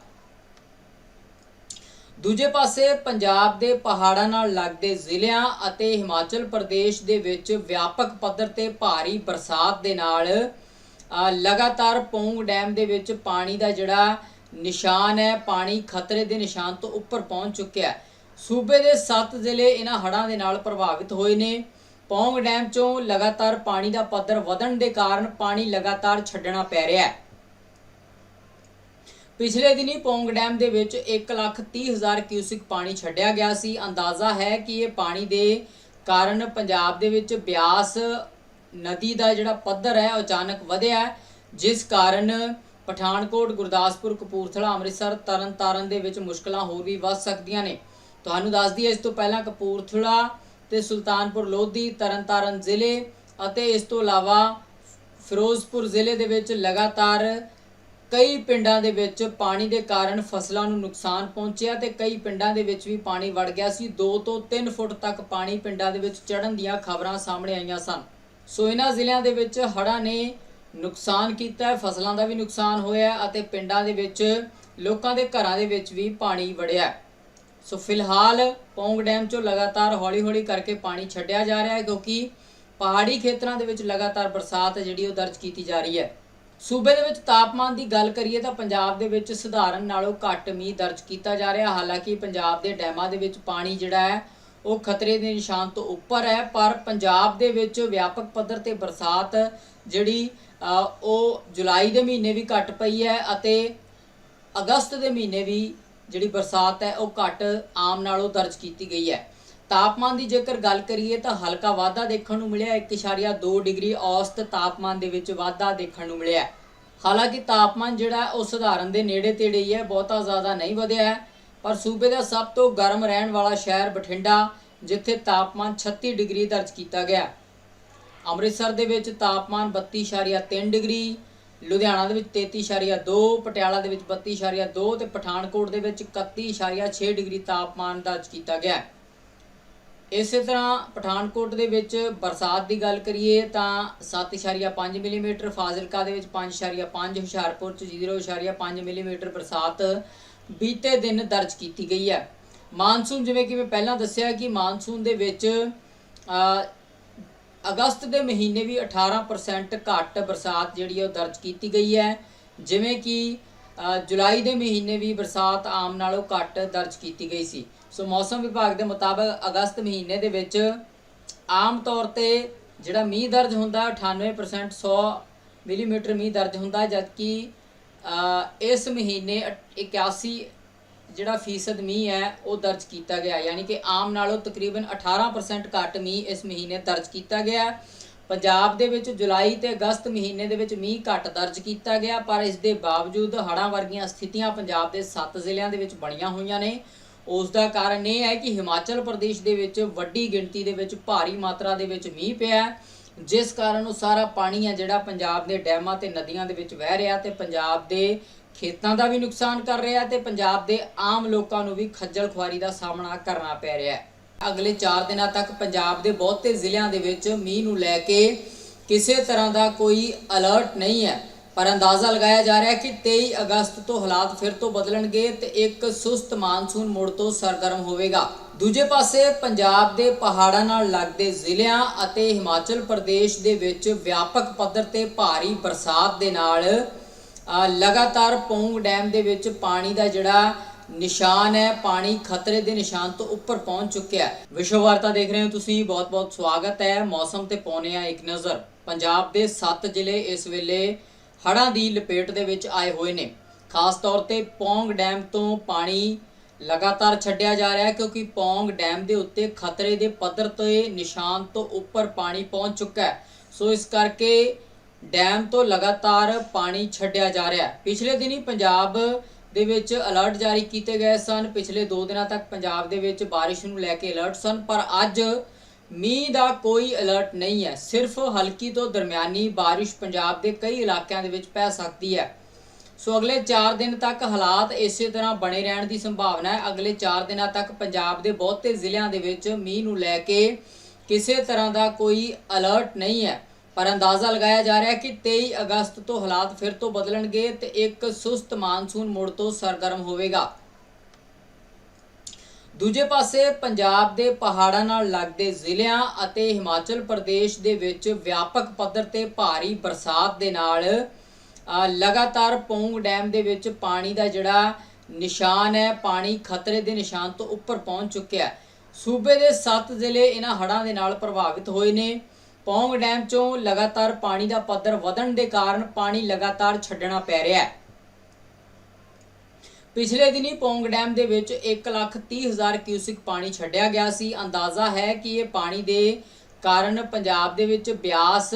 ਦੂਜੇ ਪਾਸੇ ਪੰਜਾਬ ਦੇ ਪਹਾੜਾਂ ਨਾਲ ਲੱਗਦੇ ਜ਼ਿਲ੍ਹਿਆਂ ਅਤੇ ਹਿਮਾਚਲ ਪ੍ਰਦੇਸ਼ ਦੇ ਵਿੱਚ ਵਿਆਪਕ ਪੱਧਰ ਤੇ ਭਾਰੀ ਬਰਸਾਤ ਦੇ ਨਾਲ ਲਗਾਤਾਰ ਪੌਂਗ ਡੈਮ ਦੇ ਵਿੱਚ ਪਾਣੀ ਦਾ ਜਿਹੜਾ ਨਿਸ਼ਾਨ ਹੈ ਪਾਣੀ ਖਤਰੇ ਦੇ ਨਿਸ਼ਾਨ ਤੋਂ ਉੱਪਰ ਪਹੁੰਚ ਚੁੱਕਿਆ ਹੈ। ਸੂਬੇ ਦੇ 7 ਜ਼ਿਲ੍ਹੇ ਇਹਨਾਂ ਹੜ੍ਹਾਂ ਦੇ ਨਾਲ ਪ੍ਰਭਾਵਿਤ ਹੋਏ ਨੇ। ਪੌਂਗ ਡੈਮ ਚੋਂ ਲਗਾਤਾਰ ਪਾਣੀ ਦਾ ਪੱਧਰ ਵਧਣ ਦੇ ਕਾਰਨ ਪਾਣੀ ਲਗਾਤਾਰ ਛੱਡਣਾ ਪੈ ਰਿਹਾ ਹੈ। ਪਿਛਲੇ ਦਿਨੀ ਪੌਂਗ ਡੈਮ ਦੇ ਵਿੱਚ 1,30,000 ਕਿਊਸਿਕ ਪਾਣੀ ਛੱਡਿਆ ਗਿਆ ਸੀ। ਅੰਦਾਜ਼ਾ ਹੈ ਕਿ ਇਹ ਪਾਣੀ ਦੇ ਕਾਰਨ ਪੰਜਾਬ ਦੇ ਵਿੱਚ ਬਿਆਸ ਨਦੀ ਦਾ ਜਿਹੜਾ ਪੱਧਰ ਹੈ ਅਚਾਨਕ ਵਧਿਆ ਜਿਸ ਕਾਰਨ ਪਠਾਨਕੋਟ, ਗੁਰਦਾਸਪੁਰ, ਕਪੂਰਥਲਾ, ਅੰਮ੍ਰਿਤਸਰ ਤਰਨਤਾਰਨ ਦੇ ਵਿੱਚ ਮੁਸ਼ਕਲਾਂ ਹੋਰ ਵੀ ਵੱਧ ਸਕਦੀਆਂ ਨੇ। ਤੁਹਾਨੂੰ ਦੱਸ ਦਈਏ, ਇਸ ਤੋਂ ਪਹਿਲਾਂ ਕਪੂਰਥਲਾ ਤੇ ਸੁਲਤਾਨਪੁਰ, ਲੋਧੀ, ਤਰਨਤਾਰਨ ਜ਼ਿਲ੍ਹੇ ਅਤੇ ਇਸ ਤੋਂ ਇਲਾਵਾ ਫਿਰੋਜ਼ਪੁਰ ਜ਼ਿਲ੍ਹੇ ਦੇ ਵਿੱਚ ਲਗਾਤਾਰ ਕਈ ਪਿੰਡਾਂ ਦੇ ਵਿੱਚ ਪਾਣੀ ਦੇ ਕਾਰਨ ਫਸਲਾਂ ਨੂੰ ਨੁਕਸਾਨ ਪਹੁੰਚਿਆ ਤੇ ਕਈ ਪਿੰਡਾਂ ਦੇ ਵਿੱਚ ਵੀ ਪਾਣੀ ਵੜ ਗਿਆ ਸੀ। 2 ਤੋਂ 3 ਫੁੱਟ ਤੱਕ ਪਾਣੀ ਪਿੰਡਾਂ ਦੇ ਵਿੱਚ ਚੜਨ ਦੀਆਂ ਖਬਰਾਂ ਸਾਹਮਣੇ ਆਈਆਂ ਸਨ। ਸੋ ਇਹਨਾਂ ਜ਼ਿਲ੍ਹਿਆਂ ਦੇ ਵਿੱਚ ਹੜ੍ਹਾਂ ਨੇ ਨੁਕਸਾਨ ਕੀਤਾ ਹੈ, ਫਸਲਾਂ ਦਾ ਵੀ ਨੁਕਸਾਨ ਹੋਇਆ ਅਤੇ ਪਿੰਡਾਂ ਦੇ ਵਿੱਚ, ਲੋਕਾਂ ਦੇ ਘਰਾਂ ਦੇ ਵਿੱਚ ਵੀ ਪਾਣੀ ਵੜਿਆ ਸੋ ਫਿਲਹਾਲ ਪੌਂਗ ਡੈਮ ਚੋਂ ਲਗਾਤਾਰ ਹੌਲੀ-ਹੌਲੀ ਕਰਕੇ ਪਾਣੀ ਛੱਡਿਆ ਜਾ ਰਿਹਾ ਹੈ, ਕਿਉਂਕਿ ਪਹਾੜੀ ਖੇਤਰਾਂ ਦੇ ਵਿੱਚ ਲਗਾਤਾਰ ਬਰਸਾਤ ਹੈ ਜਿਹੜੀ ਉਹ ਦਰਜ ਕੀਤੀ ਜਾ ਰਹੀ ਹੈ। ਸੂਬੇ ਦੇ ਵਿੱਚ ਤਾਪਮਾਨ ਦੀ ਗੱਲ ਕਰੀਏ ਤਾਂ ਪੰਜਾਬ ਦੇ ਵਿੱਚ ਸਧਾਰਨ ਨਾਲੋਂ ਘੱਟ ਮੀਂਹ ਦਰਜ ਕੀਤਾ ਜਾ ਰਿਹਾ ਹਾਲਾਂਕਿ ਪੰਜਾਬ ਦੇ ਡੈਮਾਂ ਦੇ ਵਿੱਚ ਪਾਣੀ ਜਿਹੜਾ ਹੈ ਉਹ ਖਤਰੇ ਦੇ ਨਿਸ਼ਾਨ ਤੋਂ ਉੱਪਰ ਹੈ, ਪਰ ਪੰਜਾਬ ਦੇ ਵਿੱਚ ਵਿਆਪਕ ਪੱਧਰ ਤੇ ਬਰਸਾਤ ਜਿਹੜੀ ਉਹ ਜੁਲਾਈ ਦੇ ਮਹੀਨੇ ਵੀ ਘੱਟ ਪਈ ਹੈ ਅਤੇ ਅਗਸਤ ਦੇ ਮਹੀਨੇ ਵੀ ਜਿਹੜੀ ਬਰਸਾਤ ਹੈ, ਉਹ ਘੱਟ ਆਮ ਨਾਲੋਂ ਦਰਜ ਕੀਤੀ ਗਈ ਹੈ। ਤਾਪਮਾਨ ਦੀ ਜੇਕਰ ਗੱਲ ਕਰੀਏ ਤਾਂ ਹਲਕਾ ਵਾਧਾ ਦੇਖਣ ਨੂੰ ਮਿਲਿਆ 1.2 ਡਿਗਰੀ ਔਸਤ ਤਾਪਮਾਨ ਦੇ ਵਿੱਚ ਵਾਧਾ ਦੇਖਣ ਨੂੰ ਮਿਲਿਆ ਹਾਲਾਂਕਿ ਤਾਪਮਾਨ ਜਿਹੜਾ ਉਹ ਸਧਾਰਨ ਦੇ ਨੇੜੇ ਤੇੜੇ ਹੀ ਹੈ, ਬਹੁਤਾ ਜ਼ਿਆਦਾ ਨਹੀਂ ਵਧਿਆ ਹੈ। ਪਰ ਸੂਬੇ ਦਾ ਸਭ ਤੋਂ ਗਰਮ ਰਹਿਣ ਵਾਲਾ ਸ਼ਹਿਰ ਬਠਿੰਡਾ, ਜਿੱਥੇ ਤਾਪਮਾਨ 36 ਡਿਗਰੀ ਦਰਜ ਕੀਤਾ ਗਿਆ। ਅੰਮ੍ਰਿਤਸਰ ਦੇ ਵਿੱਚ ਤਾਪਮਾਨ 32.3 ਡਿਗਰੀ, ਲੁਧਿਆਣਾ ਦੇ ਵਿੱਚ 33.2 ਪਟਿਆਲਾ ਦੇ ਵਿੱਚ 32.2 ਤੇ ਪਠਾਨਕੋਟ ਦੇ ਵਿੱਚ 31.6 ਡਿਗਰੀ ਤਾਪਮਾਨ ਦਰਜ ਕੀਤਾ ਗਿਆ। ਇਸੇ ਤਰ੍ਹਾਂ ਪਠਾਨਕੋਟ ਦੇ ਵਿੱਚ ਬਰਸਾਤ ਦੀ ਗੱਲ ਕਰੀਏ ਤਾਂ 7.5 ਮਿਲੀਮੀਟਰ, ਫਾਜ਼ਿਲਕਾ ਦੇ ਵਿੱਚ 5.5 ਹੁਸ਼ਿਆਰਪੁਰ ਚ 0.5 ਮਿਲੀਮੀਟਰ ਬਰਸਾਤ ਬੀਤੇ ਦਿਨ ਦਰਜ ਕੀਤੀ ਗਈ ਹੈ। ਮਾਨਸੂਨ ਜਿਵੇਂ ਕਿ ਮੈਂ ਪਹਿਲਾਂ ਦੱਸਿਆ ਕਿ ਮਾਨਸੂਨ ਦੇ ਵਿੱਚ ਅਗਸਤ ਦੇ ਮਹੀਨੇ ਵੀ 18% ਘੱਟ ਬਰਸਾਤ ਜਿਹੜੀ ਹੈ ਉਹ ਦਰਜ ਕੀਤੀ ਗਈ ਹੈ। ਜਿਵੇਂ ਕਿ ਜੁਲਾਈ ਦੇ ਮਹੀਨੇ ਵੀ ਬਰਸਾਤ ਆਮ ਨਾਲੋਂ ਘੱਟ ਦਰਜ ਕੀਤੀ ਗਈ ਸੀ। ਸੋ ਮੌਸਮ ਵਿਭਾਗ ਦੇ ਮੁਤਾਬਕ ਅਗਸਤ ਮਹੀਨੇ ਦੇ ਵਿੱਚ ਆਮ ਤੌਰ ਤੇ ਜਿਹੜਾ ਮੀਂਹ ਦਰਜ ਹੁੰਦਾ ਹੈ 98% 100 ਮਿਲੀਮੀਟਰ ਮੀਂਹ ਦਰਜ ਹੁੰਦਾ, ਜਦਕਿ ਇਸ ਮਹੀਨੇ 81 ਜਿਹੜਾ ਫੀਸਦ ਮੀਂਹ ਹੈ ਉਹ ਦਰਜ ਕੀਤਾ ਗਿਆ। ਯਾਨੀ ਕਿ ਆਮ ਨਾਲੋਂ ਤਕਰੀਬਨ 18% ਘੱਟ ਮੀਂਹ ਇਸ ਮਹੀਨੇ ਦਰਜ ਕੀਤਾ ਗਿਆ। ਪੰਜਾਬ ਦੇ ਵਿੱਚ ਜੁਲਾਈ ਤੇ ਅਗਸਤ ਮਹੀਨੇ ਦੇ ਵਿੱਚ ਮੀਂਹ ਘੱਟ ਦਰਜ ਕੀਤਾ ਗਿਆ ਪਰ ਇਸ ਦੇ ਬਾਵਜੂਦ ਹੜ੍ਹਾਂ ਵਰਗੀਆਂ ਸਥਿਤੀਆਂ ਪੰਜਾਬ ਦੇ 7 ਜ਼ਿਲ੍ਹਿਆਂ ਦੇ ਵਿੱਚ ਬਣੀਆਂ ਹੋਈਆਂ ਨੇ। ਉਸ ਦਾ ਕਾਰਨ ਇਹ ਹੈ ਕਿ ਹਿਮਾਚਲ ਪ੍ਰਦੇਸ਼ ਦੇ ਵਿੱਚ ਵੱਡੀ ਗਿਣਤੀ ਦੇ ਵਿੱਚ ਭਾਰੀ ਮਾਤਰਾ ਦੇ ਵਿੱਚ ਮੀਂਹ ਪਿਆ ਹੈ, ਜਿਸ ਕਾਰਨ ਉਹ ਸਾਰਾ ਪਾਣੀ ਹੈ ਜਿਹੜਾ ਪੰਜਾਬ ਦੇ ਡੈਮਾਂ ਤੇ ਨਦੀਆਂ ਦੇ ਵਿੱਚ ਵਹਿ ਰਿਹਾ ਤੇ ਪੰਜਾਬ ਦੇ ਖੇਤਾਂ ਦਾ ਵੀ ਨੁਕਸਾਨ ਕਰ ਰਿਹਾ ਤੇ ਪੰਜਾਬ ਦੇ ਆਮ ਲੋਕਾਂ ਨੂੰ ਵੀ ਖੱਜਲ ਖੁਆਰੀ ਦਾ ਸਾਹਮਣਾ ਕਰਨਾ ਪੈ ਰਿਹਾ ਹੈ। ਅਗਲੇ 4 ਦਿਨਾਂ ਤੱਕ ਪੰਜਾਬ ਦੇ ਬਹੁਤੇ ਜ਼ਿਲ੍ਹਿਆਂ ਦੇ ਵਿੱਚ ਮੀਂਹ ਨੂੰ ਲੈ ਕੇ ਕਿਸੇ ਤਰ੍ਹਾਂ ਦਾ ਕੋਈ ਅਲਰਟ ਨਹੀਂ ਹੈ, ਪਰ ਅੰਦਾਜ਼ਾ ਲਗਾਇਆ ਜਾ ਰਿਹਾ ਹੈ ਕਿ 23 ਅਗਸਤ ਤੋਂ ਹਾਲਾਤ ਫਿਰ ਤੋਂ ਬਦਲਣਗੇ ਤੇ ਇੱਕ ਸੁਸਤ ਮਾਨਸੂਨ ਮੁੜ ਤੋਂ ਸਰਗਰਮ ਹੋਵੇਗਾ। ਦੂਜੇ ਪਾਸੇ ਪੰਜਾਬ ਦੇ ਪਹਾੜਾਂ ਨਾਲ ਲੱਗਦੇ ਜ਼ਿਲ੍ਹਿਆਂ ਅਤੇ ਹਿਮਾਚਲ ਪ੍ਰਦੇਸ਼ ਦੇ ਵਿੱਚ ਵਿਆਪਕ ਪੱਧਰ ਤੇ ਭਾਰੀ ਬਰਸਾਤ ਦੇ ਨਾਲ ਲਗਾਤਾਰ ਪੌਂਗ ਡੈਮ ਦੇ ਵਿੱਚ ਪਾਣੀ ਦਾ ਜਿਹੜਾ ਨਿਸ਼ਾਨ ਹੈ, ਪਾਣੀ ਖਤਰੇ ਦੇ ਨਿਸ਼ਾਨ ਤੋਂ ਉੱਪਰ ਪਹੁੰਚ ਚੁੱਕਿਆ ਹੈ। ਵਿਸ਼ਵ ਵਾਰਤਾ ਦੇਖ ਰਹੇ ਹੋ ਤੁਸੀਂ, ਬਹੁਤ-ਬਹੁਤ ਸਵਾਗਤ ਹੈ। ਮੌਸਮ ਤੇ ਪਾਉਨੇ ਆ ਇੱਕ ਨਜ਼ਰ। ਪੰਜਾਬ ਦੇ 7 ਜ਼ਿਲ੍ਹੇ ਇਸ ਵੇਲੇ ਹੜ੍ਹਾਂ ਦੀ ਲਪੇਟ ਦੇ ਵਿੱਚ ਆਏ ਹੋਏ ਨੇ। ਖਾਸ ਤੌਰ ਤੇ ਪੌਂਗ ਡੈਮ ਤੋਂ ਪਾਣੀ ਲਗਾਤਾਰ ਛੱਡਿਆ ਜਾ ਰਿਹਾ ਹੈ ਕਿਉਂਕਿ ਪੌਂਗ ਡੈਮ ਦੇ ਉੱਤੇ ਖਤਰੇ ਦੇ ਪੱਧਰ ਤੇ ਨਿਸ਼ਾਨ ਤੋਂ ਉੱਪਰ ਪਾਣੀ ਪਹੁੰਚ ਚੁੱਕਾ ਹੈ। ਸੋ ਇਸ ਕਰਕੇ ਡੈਮ ਤੋਂ ਲਗਾਤਾਰ ਪਾਣੀ ਛੱਡਿਆ ਜਾ ਰਿਹਾ ਹੈ। ਪਿਛਲੇ ਦਿਨੀ ਪੰਜਾਬ ਦੇ ਵਿੱਚ ਅਲਰਟ ਜਾਰੀ ਕੀਤੇ ਗਏ ਸਨ। ਪਿਛਲੇ 2 ਦਿਨਾਂ ਤੱਕ ਪੰਜਾਬ ਦੇ ਵਿੱਚ ਬਾਰਿਸ਼ ਨੂੰ ਲੈ ਕੇ ਅਲਰਟ ਸਨ, ਪਰ ਅੱਜ ਮੀਂਹ ਦਾ ਕੋਈ ਅਲਰਟ ਨਹੀਂ ਹੈ। ਸਿਰਫ ਹਲਕੀ ਤੋਂ ਦਰਮਿਆਨੀ ਬਾਰਿਸ਼ ਪੰਜਾਬ ਦੇ ਕਈ ਇਲਾਕਿਆਂ ਦੇ ਵਿੱਚ ਪੈ ਸਕਦੀ ਹੈ। ਸੋ ਅਗਲੇ 4 ਦਿਨ ਤੱਕ ਹਾਲਾਤ ਇਸੇ ਤਰ੍ਹਾਂ ਬਣੇ ਰਹਿਣ ਦੀ ਸੰਭਾਵਨਾ ਹੈ। ਅਗਲੇ 4 ਦਿਨਾਂ ਤੱਕ ਪੰਜਾਬ ਦੇ ਬਹੁਤੇ ਜ਼ਿਲ੍ਹਿਆਂ ਦੇ ਵਿੱਚ ਮੀਂਹ ਨੂੰ ਲੈ ਕੇ ਕਿਸੇ ਤਰ੍ਹਾਂ ਦਾ ਕੋਈ ਅਲਰਟ ਨਹੀਂ ਹੈ। ਪਰ ਅੰਦਾਜ਼ਾ ਲਗਾਇਆ ਜਾ ਰਿਹਾ ਹੈ ਕਿ 23 ਅਗਸਤ ਤੋਂ ਹਾਲਾਤ ਫਿਰ ਤੋਂ ਬਦਲਣਗੇ ਤੇ ਇੱਕ ਸੁਸਤ ਮਾਨਸੂਨ ਮੁੜ ਤੋਂ ਸਰਗਰਮ ਹੋਵੇਗਾ। ਦੂਜੇ ਪਾਸੇ ਪੰਜਾਬ ਦੇ ਪਹਾੜਾਂ ਨਾਲ ਲੱਗਦੇ ਜ਼ਿਲ੍ਹਿਆਂ ਅਤੇ ਹਿਮਾਚਲ ਪ੍ਰਦੇਸ਼ ਦੇ ਵਿੱਚ ਵਿਆਪਕ ਪੱਧਰ ਤੇ ਭਾਰੀ ਬਰਸਾਤ ਦੇ ਨਾਲ ਲਗਾਤਾਰ ਪੌਂਗ ਡੈਮ ਦੇ ਵਿੱਚ ਪਾਣੀ ਦਾ ਜਿਹੜਾ ਨਿਸ਼ਾਨ ਹੈ ਪਾਣੀ ਖਤਰੇ ਦੇ ਨਿਸ਼ਾਨ ਤੋਂ ਉੱਪਰ ਪਹੁੰਚ ਚੁੱਕਿਆ ਹੈ। ਸੂਬੇ ਦੇ 7 ਜ਼ਿਲ੍ਹੇ ਇਹਨਾਂ ਹੜ੍ਹਾਂ ਦੇ ਨਾਲ ਪ੍ਰਭਾਵਿਤ ਹੋਏ ਨੇ। ਪੌਂਗ ਡੈਮ ਚੋਂ ਲਗਾਤਾਰ ਪਾਣੀ ਦਾ ਪੱਧਰ ਵਧਣ ਦੇ ਕਾਰਨ ਪਾਣੀ ਲਗਾਤਾਰ ਛੱਡਣਾ ਪੈ ਰਿਹਾ ਹੈ। ਪਿਛਲੇ ਦਿਨੀ ਪੌਂਗ ਡੈਮ ਦੇ ਵਿੱਚ 1,30,000 ਕਿਊਸਿਕ ਪਾਣੀ ਛੱਡਿਆ ਗਿਆ ਸੀ। ਅੰਦਾਜ਼ਾ ਹੈ ਕਿ ਇਹ ਪਾਣੀ ਦੇ ਕਾਰਨ ਪੰਜਾਬ ਦੇ ਵਿੱਚ ਬਿਆਸ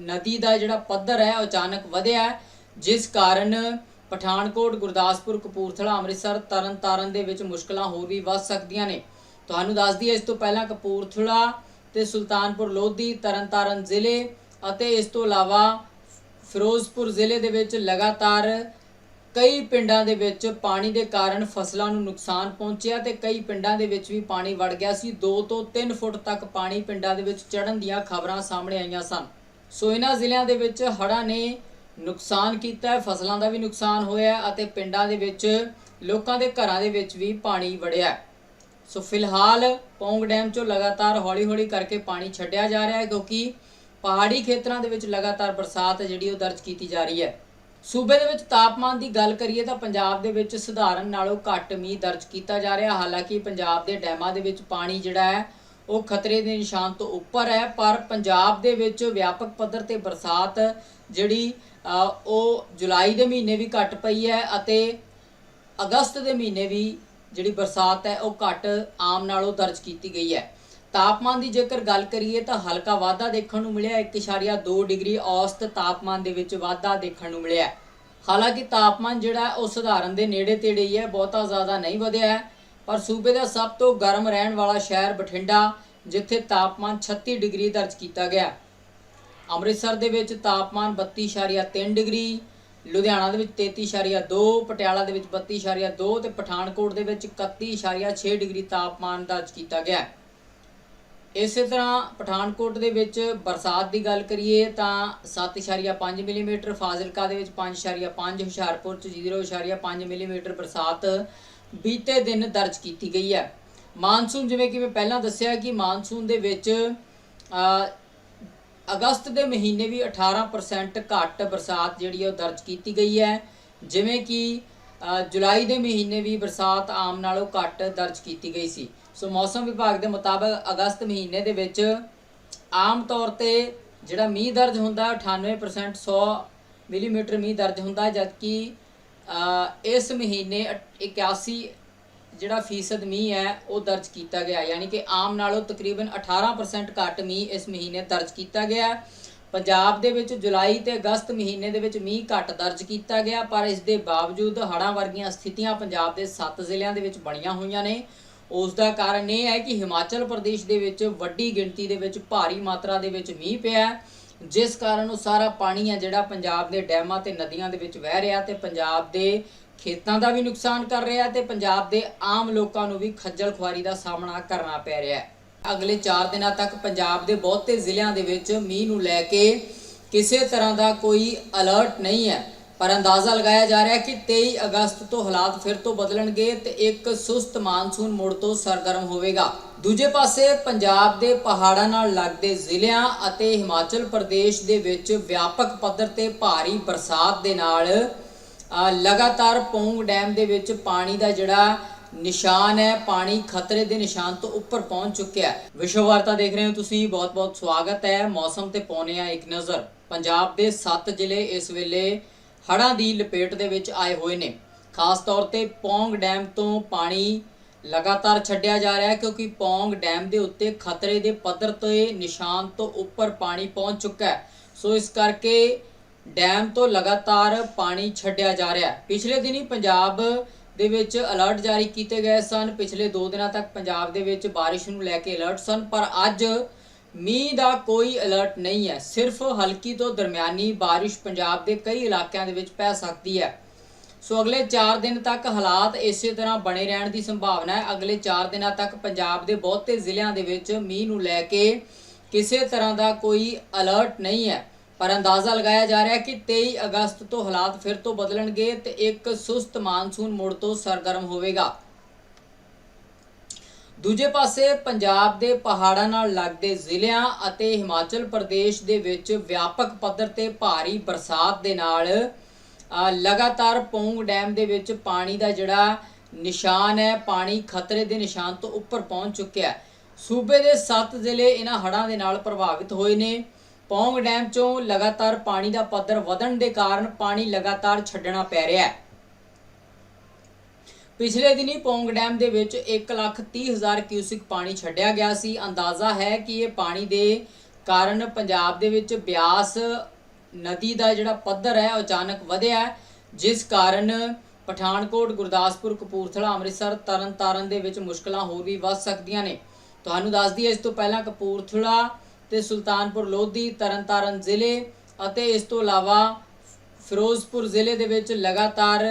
ਨਦੀ ਦਾ ਜਿਹੜਾ ਪੱਧਰ ਹੈ ਅਚਾਨਕ ਵਧਿਆ ਜਿਸ ਕਾਰਨ ਪਠਾਨਕੋਟ, ਗੁਰਦਾਸਪੁਰ, ਕਪੂਰਥਲਾ, ਅੰਮ੍ਰਿਤਸਰ ਤਰਨਤਾਰਨ ਦੇ ਵਿੱਚ ਮੁਸ਼ਕਲਾਂ ਹੋਰ ਵੀ ਵੱਧ ਸਕਦੀਆਂ ਨੇ। ਤੁਹਾਨੂੰ ਦੱਸ ਦਈਏ, ਇਸ ਤੋਂ ਪਹਿਲਾਂ ਕਪੂਰਥਲਾ ਤੇ ਸੁਲਤਾਨਪੁਰ, ਲੋਧੀ, ਤਰਨਤਾਰਨ ਜ਼ਿਲ੍ਹੇ ਅਤੇ ਇਸ ਤੋਂ ਇਲਾਵਾ ਫਿਰੋਜ਼ਪੁਰ ਜ਼ਿਲ੍ਹੇ ਦੇ ਵਿੱਚ ਲਗਾਤਾਰ ਕਈ ਪਿੰਡਾਂ ਦੇ ਵਿੱਚ ਪਾਣੀ ਦੇ ਕਾਰਨ ਫਸਲਾਂ ਨੂੰ ਨੁਕਸਾਨ ਪਹੁੰਚਿਆ ਤੇ ਕਈ ਪਿੰਡਾਂ ਦੇ ਵਿੱਚ ਵੀ ਪਾਣੀ ਵੜ ਗਿਆ ਸੀ। 2 ਤੋਂ 3 ਫੁੱਟ ਤੱਕ ਪਾਣੀ ਪਿੰਡਾਂ ਦੇ ਵਿੱਚ ਚੜਨ ਦੀਆਂ ਖਬਰਾਂ ਸਾਹਮਣੇ ਆਈਆਂ ਸਨ। ਸੋ ਇਹਨਾਂ ਜ਼ਿਲ੍ਹਿਆਂ ਦੇ ਵਿੱਚ ਹੜ੍ਹਾਂ ਨੇ ਨੁਕਸਾਨ ਕੀਤਾ ਹੈ, ਫਸਲਾਂ ਦਾ ਵੀ ਨੁਕਸਾਨ ਹੋਇਆ ਅਤੇ ਪਿੰਡਾਂ ਦੇ ਵਿੱਚ ਲੋਕਾਂ ਦੇ ਘਰਾਂ ਦੇ ਵਿੱਚ ਵੀ ਪਾਣੀ ਵੜਿਆ ਸੋ ਫਿਲਹਾਲ ਪੌਂਗ ਡੈਮ ਚੋਂ ਲਗਾਤਾਰ ਹੌਲੀ-ਹੌਲੀ ਕਰਕੇ ਪਾਣੀ ਛੱਡਿਆ ਜਾ ਰਿਹਾ ਹੈ, ਕਿਉਂਕਿ ਪਹਾੜੀ ਖੇਤਰਾਂ ਦੇ ਵਿੱਚ ਲਗਾਤਾਰ ਬਰਸਾਤ ਜਿਹੜੀ ਉਹ ਦਰਜ ਕੀਤੀ ਜਾ ਰਹੀ ਹੈ। ਸੂਬੇ ਦੇ ਵਿੱਚ ਤਾਪਮਾਨ ਦੀ ਗੱਲ ਕਰੀਏ ਤਾਂ ਪੰਜਾਬ ਦੇ ਵਿੱਚ ਸਧਾਰਨ ਨਾਲੋਂ ਘੱਟ ਮੀਂਹ ਦਰਜ ਕੀਤਾ ਜਾ ਰਿਹਾ ਹਾਲਾਂਕਿ ਪੰਜਾਬ ਦੇ ਡੈਮਾਂ ਦੇ ਵਿੱਚ ਪਾਣੀ ਜਿਹੜਾ ਹੈ ਉਹ ਖਤਰੇ ਦੇ ਨਿਸ਼ਾਨ ਤੋਂ ਉੱਪਰ ਹੈ, ਪਰ ਪੰਜਾਬ ਦੇ ਵਿੱਚ ਵਿਆਪਕ ਪੱਧਰ ਤੇ ਬਰਸਾਤ ਜਿਹੜੀ ਉਹ ਜੁਲਾਈ ਦੇ ਮਹੀਨੇ ਵੀ ਘੱਟ ਪਈ ਹੈ ਅਤੇ ਅਗਸਤ ਦੇ ਮਹੀਨੇ ਵੀ ਜਿਹੜੀ ਬਰਸਾਤ ਹੈ, ਉਹ ਘੱਟ ਆਮ ਨਾਲੋਂ ਦਰਜ ਕੀਤੀ ਗਈ ਹੈ। ਤਾਪਮਾਨ ਦੀ ਜੇਕਰ ਗੱਲ ਕਰੀਏ ਤਾਂ ਹਲਕਾ ਵਾਧਾ ਦੇਖਣ ਨੂੰ ਮਿਲਿਆ 1.2 ਡਿਗਰੀ ਔਸਤ ਤਾਪਮਾਨ ਦੇ ਵਿੱਚ ਵਾਧਾ ਦੇਖਣ ਨੂੰ ਮਿਲਿਆ। ਹਾਲਾਂਕਿ ਤਾਪਮਾਨ ਜਿਹੜਾ ਉਹ ਸਧਾਰਨ ਦੇ ਨੇੜੇ ਤੇੜੇ ਹੀ ਹੈ, ਬਹੁਤਾ ਜ਼ਿਆਦਾ ਨਹੀਂ ਵਧਿਆ ਹੈ। ਪਰ ਸੂਬੇ ਦਾ ਸਭ ਤੋਂ ਗਰਮ ਰਹਿਣ ਵਾਲਾ ਸ਼ਹਿਰ ਬਠਿੰਡਾ, ਜਿੱਥੇ ਤਾਪਮਾਨ 36 ਡਿਗਰੀ ਦਰਜ ਕੀਤਾ ਗਿਆ। ਅੰਮ੍ਰਿਤਸਰ ਦੇ ਵਿੱਚ ਤਾਪਮਾਨ 32.3 ਡਿਗਰੀ, ਲੁਧਿਆਣਾ ਦੇ ਵਿੱਚ 33.2 ਪਟਿਆਲਾ ਦੇ ਵਿੱਚ 32.2 ਤੇ ਪਠਾਨਕੋਟ ਦੇ ਵਿੱਚ 31.6 ਡਿਗਰੀ ਤਾਪਮਾਨ ਦਰਜ ਕੀਤਾ ਗਿਆ। ਇਸੇ ਤਰ੍ਹਾਂ ਪਠਾਨਕੋਟ ਦੇ ਵਿੱਚ ਬਰਸਾਤ ਦੀ ਗੱਲ ਕਰੀਏ ਤਾਂ 7.5 ਮਿਲੀਮੀਟਰ, ਫਾਜ਼ਿਲਕਾ ਦੇ ਵਿੱਚ 5.5 ਹੁਸ਼ਿਆਰਪੁਰ ਚ 0.5 ਮਿਲੀਮੀਟਰ ਬਰਸਾਤ ਬੀਤੇ ਦਿਨ ਦਰਜ ਕੀਤੀ ਗਈ ਹੈ। ਮਾਨਸੂਨ, ਜਿਵੇਂ ਕਿ ਮੈਂ ਪਹਿਲਾਂ ਦੱਸਿਆ ਕਿ ਮਾਨਸੂਨ ਦੇ ਵਿੱਚ ਅਗਸਤ ਦੇ ਮਹੀਨੇ ਵੀ 18% ਘੱਟ ਬਰਸਾਤ ਜਿਹੜੀ ਉਹ ਦਰਜ ਕੀਤੀ ਗਈ ਹੈ। ਜਿਵੇਂ ਕਿ ਜੁਲਾਈ ਦੇ ਮਹੀਨੇ ਵੀ ਬਰਸਾਤ ਆਮ ਨਾਲੋਂ ਘੱਟ ਦਰਜ ਕੀਤੀ ਗਈ ਸੀ। ਸੋ ਮੌਸਮ ਵਿਭਾਗ ਦੇ ਮੁਤਾਬਕ ਅਗਸਤ ਮਹੀਨੇ ਦੇ ਵਿੱਚ ਆਮ ਤੌਰ ਤੇ ਜਿਹੜਾ ਮੀਂਹ ਦਰਜ ਹੁੰਦਾ ਹੈ 98% 100 ਮਿਲੀਮੀਟਰ ਮੀਂਹ ਦਰਜ ਹੁੰਦਾ, ਜਦਕਿ ਇਸ ਮਹੀਨੇ 81 ਜਿਹੜਾ ਫੀਸਦ ਮੀਂਹ ਹੈ, ਉਹ ਦਰਜ ਕੀਤਾ ਗਿਆ। ਯਾਨੀ ਕਿ ਆਮ ਨਾਲੋਂ ਤਕਰੀਬਨ 18% ਘੱਟ ਮੀਂਹ ਇਸ ਮਹੀਨੇ ਦਰਜ ਕੀਤਾ ਗਿਆ। ਪੰਜਾਬ ਦੇ ਵਿੱਚ ਜੁਲਾਈ ਤੇ ਅਗਸਤ ਮਹੀਨੇ ਦੇ ਵਿੱਚ ਮੀਂਹ ਘੱਟ ਦਰਜ ਕੀਤਾ ਗਿਆ, ਪਰ ਇਸ ਦੇ ਬਾਵਜੂਦ ਹੜ੍ਹਾਂ ਵਰਗੀਆਂ ਸਥਿਤੀਆਂ ਪੰਜਾਬ ਦੇ 7 ਜ਼ਿਲ੍ਹਿਆਂ ਦੇ ਵਿੱਚ ਬਣੀਆਂ ਹੋਈਆਂ ਨੇ। ਉਸ ਦਾ ਕਾਰਨ ਇਹ ਹੈ ਕਿ ਹਿਮਾਚਲ ਪ੍ਰਦੇਸ਼ ਦੇ ਵਿੱਚ ਵੱਡੀ ਗਿਣਤੀ ਦੇ ਵਿੱਚ ਭਾਰੀ ਮਾਤਰਾ ਦੇ ਵਿੱਚ ਮੀਂਹ ਪਿਆ ਜਿਸ ਕਾਰਨ ਉਹ ਸਾਰਾ ਪਾਣੀ ਹੈ ਜਿਹੜਾ ਪੰਜਾਬ ਦੇ ਡੈਮਾਂ ਤੇ ਨਦੀਆਂ ਦੇ ਵਿੱਚ ਵਹਿ ਰਿਹਾ ਤੇ ਪੰਜਾਬ ਦੇ ਖੇਤਾਂ ਦਾ ਵੀ ਨੁਕਸਾਨ ਕਰ ਰਿਹਾ ਤੇ ਪੰਜਾਬ ਦੇ ਆਮ ਲੋਕਾਂ ਨੂੰ ਵੀ ਖੱਜਲ ਖੁਆਰੀ ਦਾ ਸਾਹਮਣਾ ਕਰਨਾ ਪੈ ਰਿਹਾ ਹੈ। ਅਗਲੇ 4 ਦਿਨਾਂ ਤੱਕ ਪੰਜਾਬ ਦੇ ਬਹੁਤੇ ਜ਼ਿਲ੍ਹਿਆਂ ਦੇ ਵਿੱਚ ਮੀਂਹ ਨੂੰ ਲੈ ਕੇ ਕਿਸੇ ਤਰ੍ਹਾਂ ਦਾ ਕੋਈ ਅਲਰਟ ਨਹੀਂ ਹੈ, ਪਰ ਅੰਦਾਜ਼ਾ ਲਗਾਇਆ ਜਾ ਰਿਹਾ ਹੈ ਕਿ 23 ਅਗਸਤ ਤੋਂ ਹਾਲਾਤ ਫਿਰ ਤੋਂ ਬਦਲਣਗੇ ਤੇ ਇੱਕ ਸੁਸਤ ਮਾਨਸੂਨ ਮੁੜ ਤੋਂ ਸਰਗਰਮ ਹੋਵੇਗਾ। ਦੂਜੇ ਪਾਸੇ ਪੰਜਾਬ ਦੇ ਪਹਾੜਾਂ ਨਾਲ ਲੱਗਦੇ ਜ਼ਿਲ੍ਹਿਆਂ ਅਤੇ ਹਿਮਾਚਲ ਪ੍ਰਦੇਸ਼ ਦੇ ਵਿੱਚ ਵਿਆਪਕ ਪੱਧਰ ਤੇ ਭਾਰੀ ਬਰਸਾਤ ਦੇ ਨਾਲ ਲਗਾਤਾਰ ਪੌਂਗ ਡੈਮ ਦੇ ਵਿੱਚ ਪਾਣੀ ਦਾ ਜਿਹੜਾ ਨਿਸ਼ਾਨ ਹੈ, ਪਾਣੀ ਖਤਰੇ ਦੇ ਨਿਸ਼ਾਨ ਤੋਂ ਉੱਪਰ ਪਹੁੰਚ ਚੁੱਕਿਆ ਹੈ। ਵਿਸ਼ਵ ਵਾਰਤਾ ਦੇਖ ਰਹੇ ਹੋ ਤੁਸੀਂ, ਬਹੁਤ-ਬਹੁਤ ਸਵਾਗਤ ਹੈ। ਮੌਸਮ ਤੇ ਪਾਉਨੇ ਆ ਇੱਕ ਨਜ਼ਰ। ਪੰਜਾਬ ਦੇ 7 ਜ਼ਿਲ੍ਹੇ ਇਸ ਵੇਲੇ ਹੜ੍ਹਾਂ ਦੀ ਲਪੇਟ ਦੇ ਵਿੱਚ ਆਏ ਹੋਏ ਨੇ। ਖਾਸ ਤੌਰ ਤੇ ਪੌਂਗ ਡੈਮ ਤੋਂ ਪਾਣੀ ਲਗਾਤਾਰ ਛੱਡਿਆ ਜਾ ਰਿਹਾ ਹੈ ਕਿਉਂਕਿ ਪੌਂਗ ਡੈਮ ਦੇ ਉੱਤੇ ਖਤਰੇ ਦੇ ਪੱਧਰ ਤੇ ਨਿਸ਼ਾਨ ਤੋਂ ਉੱਪਰ ਪਾਣੀ ਪਹੁੰਚ ਚੁੱਕਾ ਹੈ। ਸੋ ਇਸ ਕਰਕੇ ਡੈਮ ਤੋਂ ਲਗਾਤਾਰ ਪਾਣੀ ਛੱਡਿਆ ਜਾ ਰਿਹਾ ਹੈ। ਪਿਛਲੇ ਦਿਨੀ ਪੰਜਾਬ ਦੇ ਵਿੱਚ ਅਲਰਟ ਜਾਰੀ ਕੀਤੇ ਗਏ ਸਨ। ਪਿਛਲੇ 2 ਦਿਨਾਂ ਤੱਕ ਪੰਜਾਬ ਦੇ ਵਿੱਚ ਬਾਰਿਸ਼ ਨੂੰ ਲੈ ਕੇ ਅਲਰਟ ਸਨ, ਪਰ ਅੱਜ ਮੀਂਹ ਦਾ ਕੋਈ ਅਲਰਟ ਨਹੀਂ ਹੈ। ਸਿਰਫ ਹਲਕੀ ਤੋਂ ਦਰਮਿਆਨੀ ਬਾਰਿਸ਼ ਪੰਜਾਬ ਦੇ ਕਈ ਇਲਾਕਿਆਂ ਦੇ ਵਿੱਚ ਪੈ ਸਕਦੀ ਹੈ। ਸੋ ਅਗਲੇ 4 ਦਿਨ ਤੱਕ ਹਾਲਾਤ ਇਸੇ ਤਰ੍ਹਾਂ ਬਣੇ ਰਹਿਣ ਦੀ ਸੰਭਾਵਨਾ ਹੈ। ਅਗਲੇ 4 ਦਿਨਾਂ ਤੱਕ ਪੰਜਾਬ ਦੇ ਬਹੁਤੇ ਜ਼ਿਲ੍ਹਿਆਂ ਦੇ ਵਿੱਚ ਮੀਂਹ ਨੂੰ ਲੈ ਕੇ ਕਿਸੇ ਤਰ੍ਹਾਂ ਦਾ ਕੋਈ ਅਲਰਟ ਨਹੀਂ ਹੈ। ਪਰ ਅੰਦਾਜ਼ਾ ਲਗਾਇਆ ਜਾ ਰਿਹਾ ਹੈ ਕਿ 23 ਅਗਸਤ ਤੋਂ ਹਾਲਾਤ ਫਿਰ ਤੋਂ ਬਦਲਣਗੇ ਤੇ ਇੱਕ ਸੁਸਤ ਮਾਨਸੂਨ ਮੁੜ ਤੋਂ ਸਰਗਰਮ ਹੋਵੇਗਾ। ਦੂਜੇ ਪਾਸੇ ਪੰਜਾਬ ਦੇ ਪਹਾੜਾਂ ਨਾਲ ਲੱਗਦੇ ਜ਼ਿਲ੍ਹਿਆਂ ਅਤੇ ਹਿਮਾਚਲ ਪ੍ਰਦੇਸ਼ ਦੇ ਵਿੱਚ ਵਿਆਪਕ ਪੱਧਰ ਤੇ ਭਾਰੀ ਬਰਸਾਤ ਦੇ ਨਾਲ ਲਗਾਤਾਰ ਪੌਂਗ ਡੈਮ ਦੇ ਵਿੱਚ ਪਾਣੀ ਦਾ ਜਿਹੜਾ ਨਿਸ਼ਾਨ ਹੈ ਪਾਣੀ ਖਤਰੇ ਦੇ ਨਿਸ਼ਾਨ ਤੋਂ ਉੱਪਰ ਪਹੁੰਚ ਚੁੱਕਿਆ ਹੈ। ਸੂਬੇ ਦੇ 7 ਜ਼ਿਲ੍ਹੇ ਇਹਨਾਂ ਹੜ੍ਹਾਂ ਦੇ ਨਾਲ ਪ੍ਰਭਾਵਿਤ ਹੋਏ ਨੇ। ਪੌਂਗ ਡੈਮ ਚੋਂ ਲਗਾਤਾਰ ਪਾਣੀ ਦਾ ਪੱਧਰ ਵਧਣ ਦੇ ਕਾਰਨ ਪਾਣੀ ਲਗਾਤਾਰ ਛੱਡਣਾ ਪੈ ਰਿਹਾ ਹੈ। ਪਿਛਲੇ ਦਿਨੀ ਪੌਂਗ ਡੈਮ ਦੇ ਵਿੱਚ 1,30,000 ਕਿਊਸਿਕ ਪਾਣੀ ਛੱਡਿਆ ਗਿਆ ਸੀ। ਅੰਦਾਜ਼ਾ ਹੈ ਕਿ ਇਹ ਪਾਣੀ ਦੇ ਕਾਰਨ ਪੰਜਾਬ ਦੇ ਵਿੱਚ ਬਿਆਸ ਨਦੀ ਦਾ ਜਿਹੜਾ ਪੱਧਰ ਹੈ, ਉਹ ਅਚਾਨਕ ਵਧਿਆ ਜਿਸ ਕਾਰਨ ਪਠਾਨਕੋਟ, ਗੁਰਦਾਸਪੁਰ, ਕਪੂਰਥਲਾ, ਅੰਮ੍ਰਿਤਸਰ ਤਰਨਤਾਰਨ ਦੇ ਵਿੱਚ ਮੁਸ਼ਕਲਾਂ ਹੋਰ ਵੀ ਵੱਧ ਸਕਦੀਆਂ ਨੇ। ਤੁਹਾਨੂੰ ਦੱਸ ਦਈਏ, ਇਸ ਤੋਂ ਪਹਿਲਾਂ ਕਪੂਰਥਲਾ ਤੇ ਸੁਲਤਾਨਪੁਰ, ਲੋਧੀ ਤਰਨਤਾਰਨ ਜ਼ਿਲ੍ਹੇ ਅਤੇ ਇਸ ਤੋਂ ਇਲਾਵਾ ਫਿਰੋਜ਼ਪੁਰ ਜ਼ਿਲ੍ਹੇ ਦੇ ਵਿੱਚ ਲਗਾਤਾਰ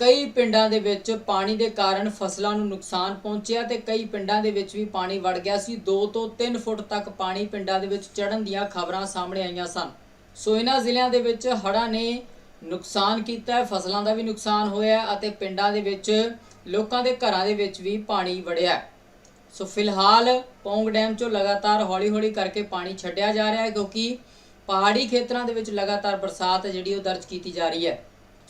ਕਈ ਪਿੰਡਾਂ ਦੇ ਵਿੱਚ ਪਾਣੀ ਦੇ ਕਾਰਨ ਫਸਲਾਂ ਨੂੰ ਨੁਕਸਾਨ ਪਹੁੰਚਿਆ ਤੇ ਕਈ ਪਿੰਡਾਂ ਦੇ ਵਿੱਚ ਵੀ ਪਾਣੀ ਵੜ ਗਿਆ ਸੀ। 2 ਤੋਂ 3 ਫੁੱਟ ਤੱਕ ਪਾਣੀ ਪਿੰਡਾਂ ਦੇ ਵਿੱਚ ਚੜ੍ਹਨ ਦੀਆਂ ਖਬਰਾਂ ਸਾਹਮਣੇ ਆਈਆਂ ਸਨ। ਸੋ ਇਹਨਾਂ ਜ਼ਿਲ੍ਹਿਆਂ ਦੇ ਵਿੱਚ ਹੜ੍ਹਾਂ ਨੇ ਨੁਕਸਾਨ ਕੀਤਾ ਹੈ, ਫਸਲਾਂ ਦਾ ਵੀ ਨੁਕਸਾਨ ਹੋਇਆ ਅਤੇ ਪਿੰਡਾਂ ਦੇ ਵਿੱਚ ਲੋਕਾਂ ਦੇ ਘਰਾਂ ਦੇ ਵਿੱਚ ਵੀ ਪਾਣੀ ਵੜਿਆ ਸੋ ਫਿਲਹਾਲ ਪੌਂਗ ਡੈਮ ਚੋਂ ਲਗਾਤਾਰ ਹੌਲੀ-ਹੌਲੀ ਕਰਕੇ ਪਾਣੀ ਛੱਡਿਆ ਜਾ ਰਿਹਾ ਹੈ, ਕਿਉਂਕਿ ਪਹਾੜੀ ਖੇਤਰਾਂ ਦੇ ਵਿੱਚ ਲਗਾਤਾਰ ਬਰਸਾਤ ਹੈ ਜਿਹੜੀ ਉਹ ਦਰਜ ਕੀਤੀ ਜਾ ਰਹੀ ਹੈ।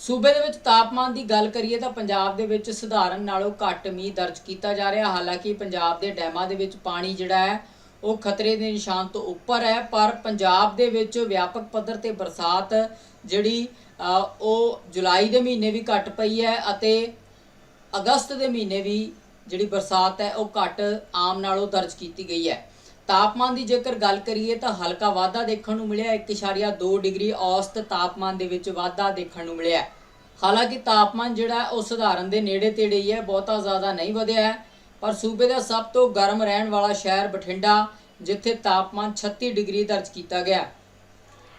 ਸੂਬੇ ਦੇ ਵਿੱਚ ਤਾਪਮਾਨ ਦੀ ਗੱਲ ਕਰੀਏ ਤਾਂ ਪੰਜਾਬ ਦੇ ਵਿੱਚ ਸਧਾਰਨ ਨਾਲੋਂ ਘੱਟ ਮੀਂਹ ਦਰਜ ਕੀਤਾ ਜਾ ਰਿਹਾ ਹਾਲਾਂਕਿ ਪੰਜਾਬ ਦੇ ਡੈਮਾਂ ਦੇ ਵਿੱਚ ਪਾਣੀ ਜਿਹੜਾ ਹੈ ਉਹ ਖਤਰੇ ਦੇ ਨਿਸ਼ਾਨ ਤੋਂ ਉੱਪਰ ਹੈ, ਪਰ ਪੰਜਾਬ ਦੇ ਵਿੱਚ ਵਿਆਪਕ ਪੱਧਰ ਤੇ ਬਰਸਾਤ ਜਿਹੜੀ ਉਹ ਜੁਲਾਈ ਦੇ ਮਹੀਨੇ ਵੀ ਘੱਟ ਪਈ ਹੈ ਅਤੇ ਅਗਸਤ ਦੇ ਮਹੀਨੇ ਵੀ ਜਿਹੜੀ ਬਰਸਾਤ ਹੈ, ਉਹ ਘੱਟ ਆਮ ਨਾਲੋਂ ਦਰਜ ਕੀਤੀ ਗਈ ਹੈ। ਤਾਪਮਾਨ ਦੀ ਜੇਕਰ ਗੱਲ ਕਰੀਏ ਤਾਂ ਹਲਕਾ ਵਾਧਾ ਦੇਖਣ ਨੂੰ ਮਿਲਿਆ 1.2 ਡਿਗਰੀ ਔਸਤ ਤਾਪਮਾਨ ਦੇ ਵਿੱਚ ਵਾਧਾ ਦੇਖਣ ਨੂੰ ਮਿਲਿਆ ਹਾਲਾਂਕਿ ਤਾਪਮਾਨ ਜਿਹੜਾ ਉਹ ਸਧਾਰਨ ਦੇ ਨੇੜੇ ਤੇੜੇ ਹੀ ਹੈ, ਬਹੁਤਾ ਜ਼ਿਆਦਾ ਨਹੀਂ ਵਧਿਆ ਹੈ। ਪਰ ਸੂਬੇ ਦਾ ਸਭ ਤੋਂ ਗਰਮ ਰਹਿਣ ਵਾਲਾ ਸ਼ਹਿਰ ਬਠਿੰਡਾ, ਜਿੱਥੇ ਤਾਪਮਾਨ 36 ਡਿਗਰੀ ਦਰਜ ਕੀਤਾ ਗਿਆ।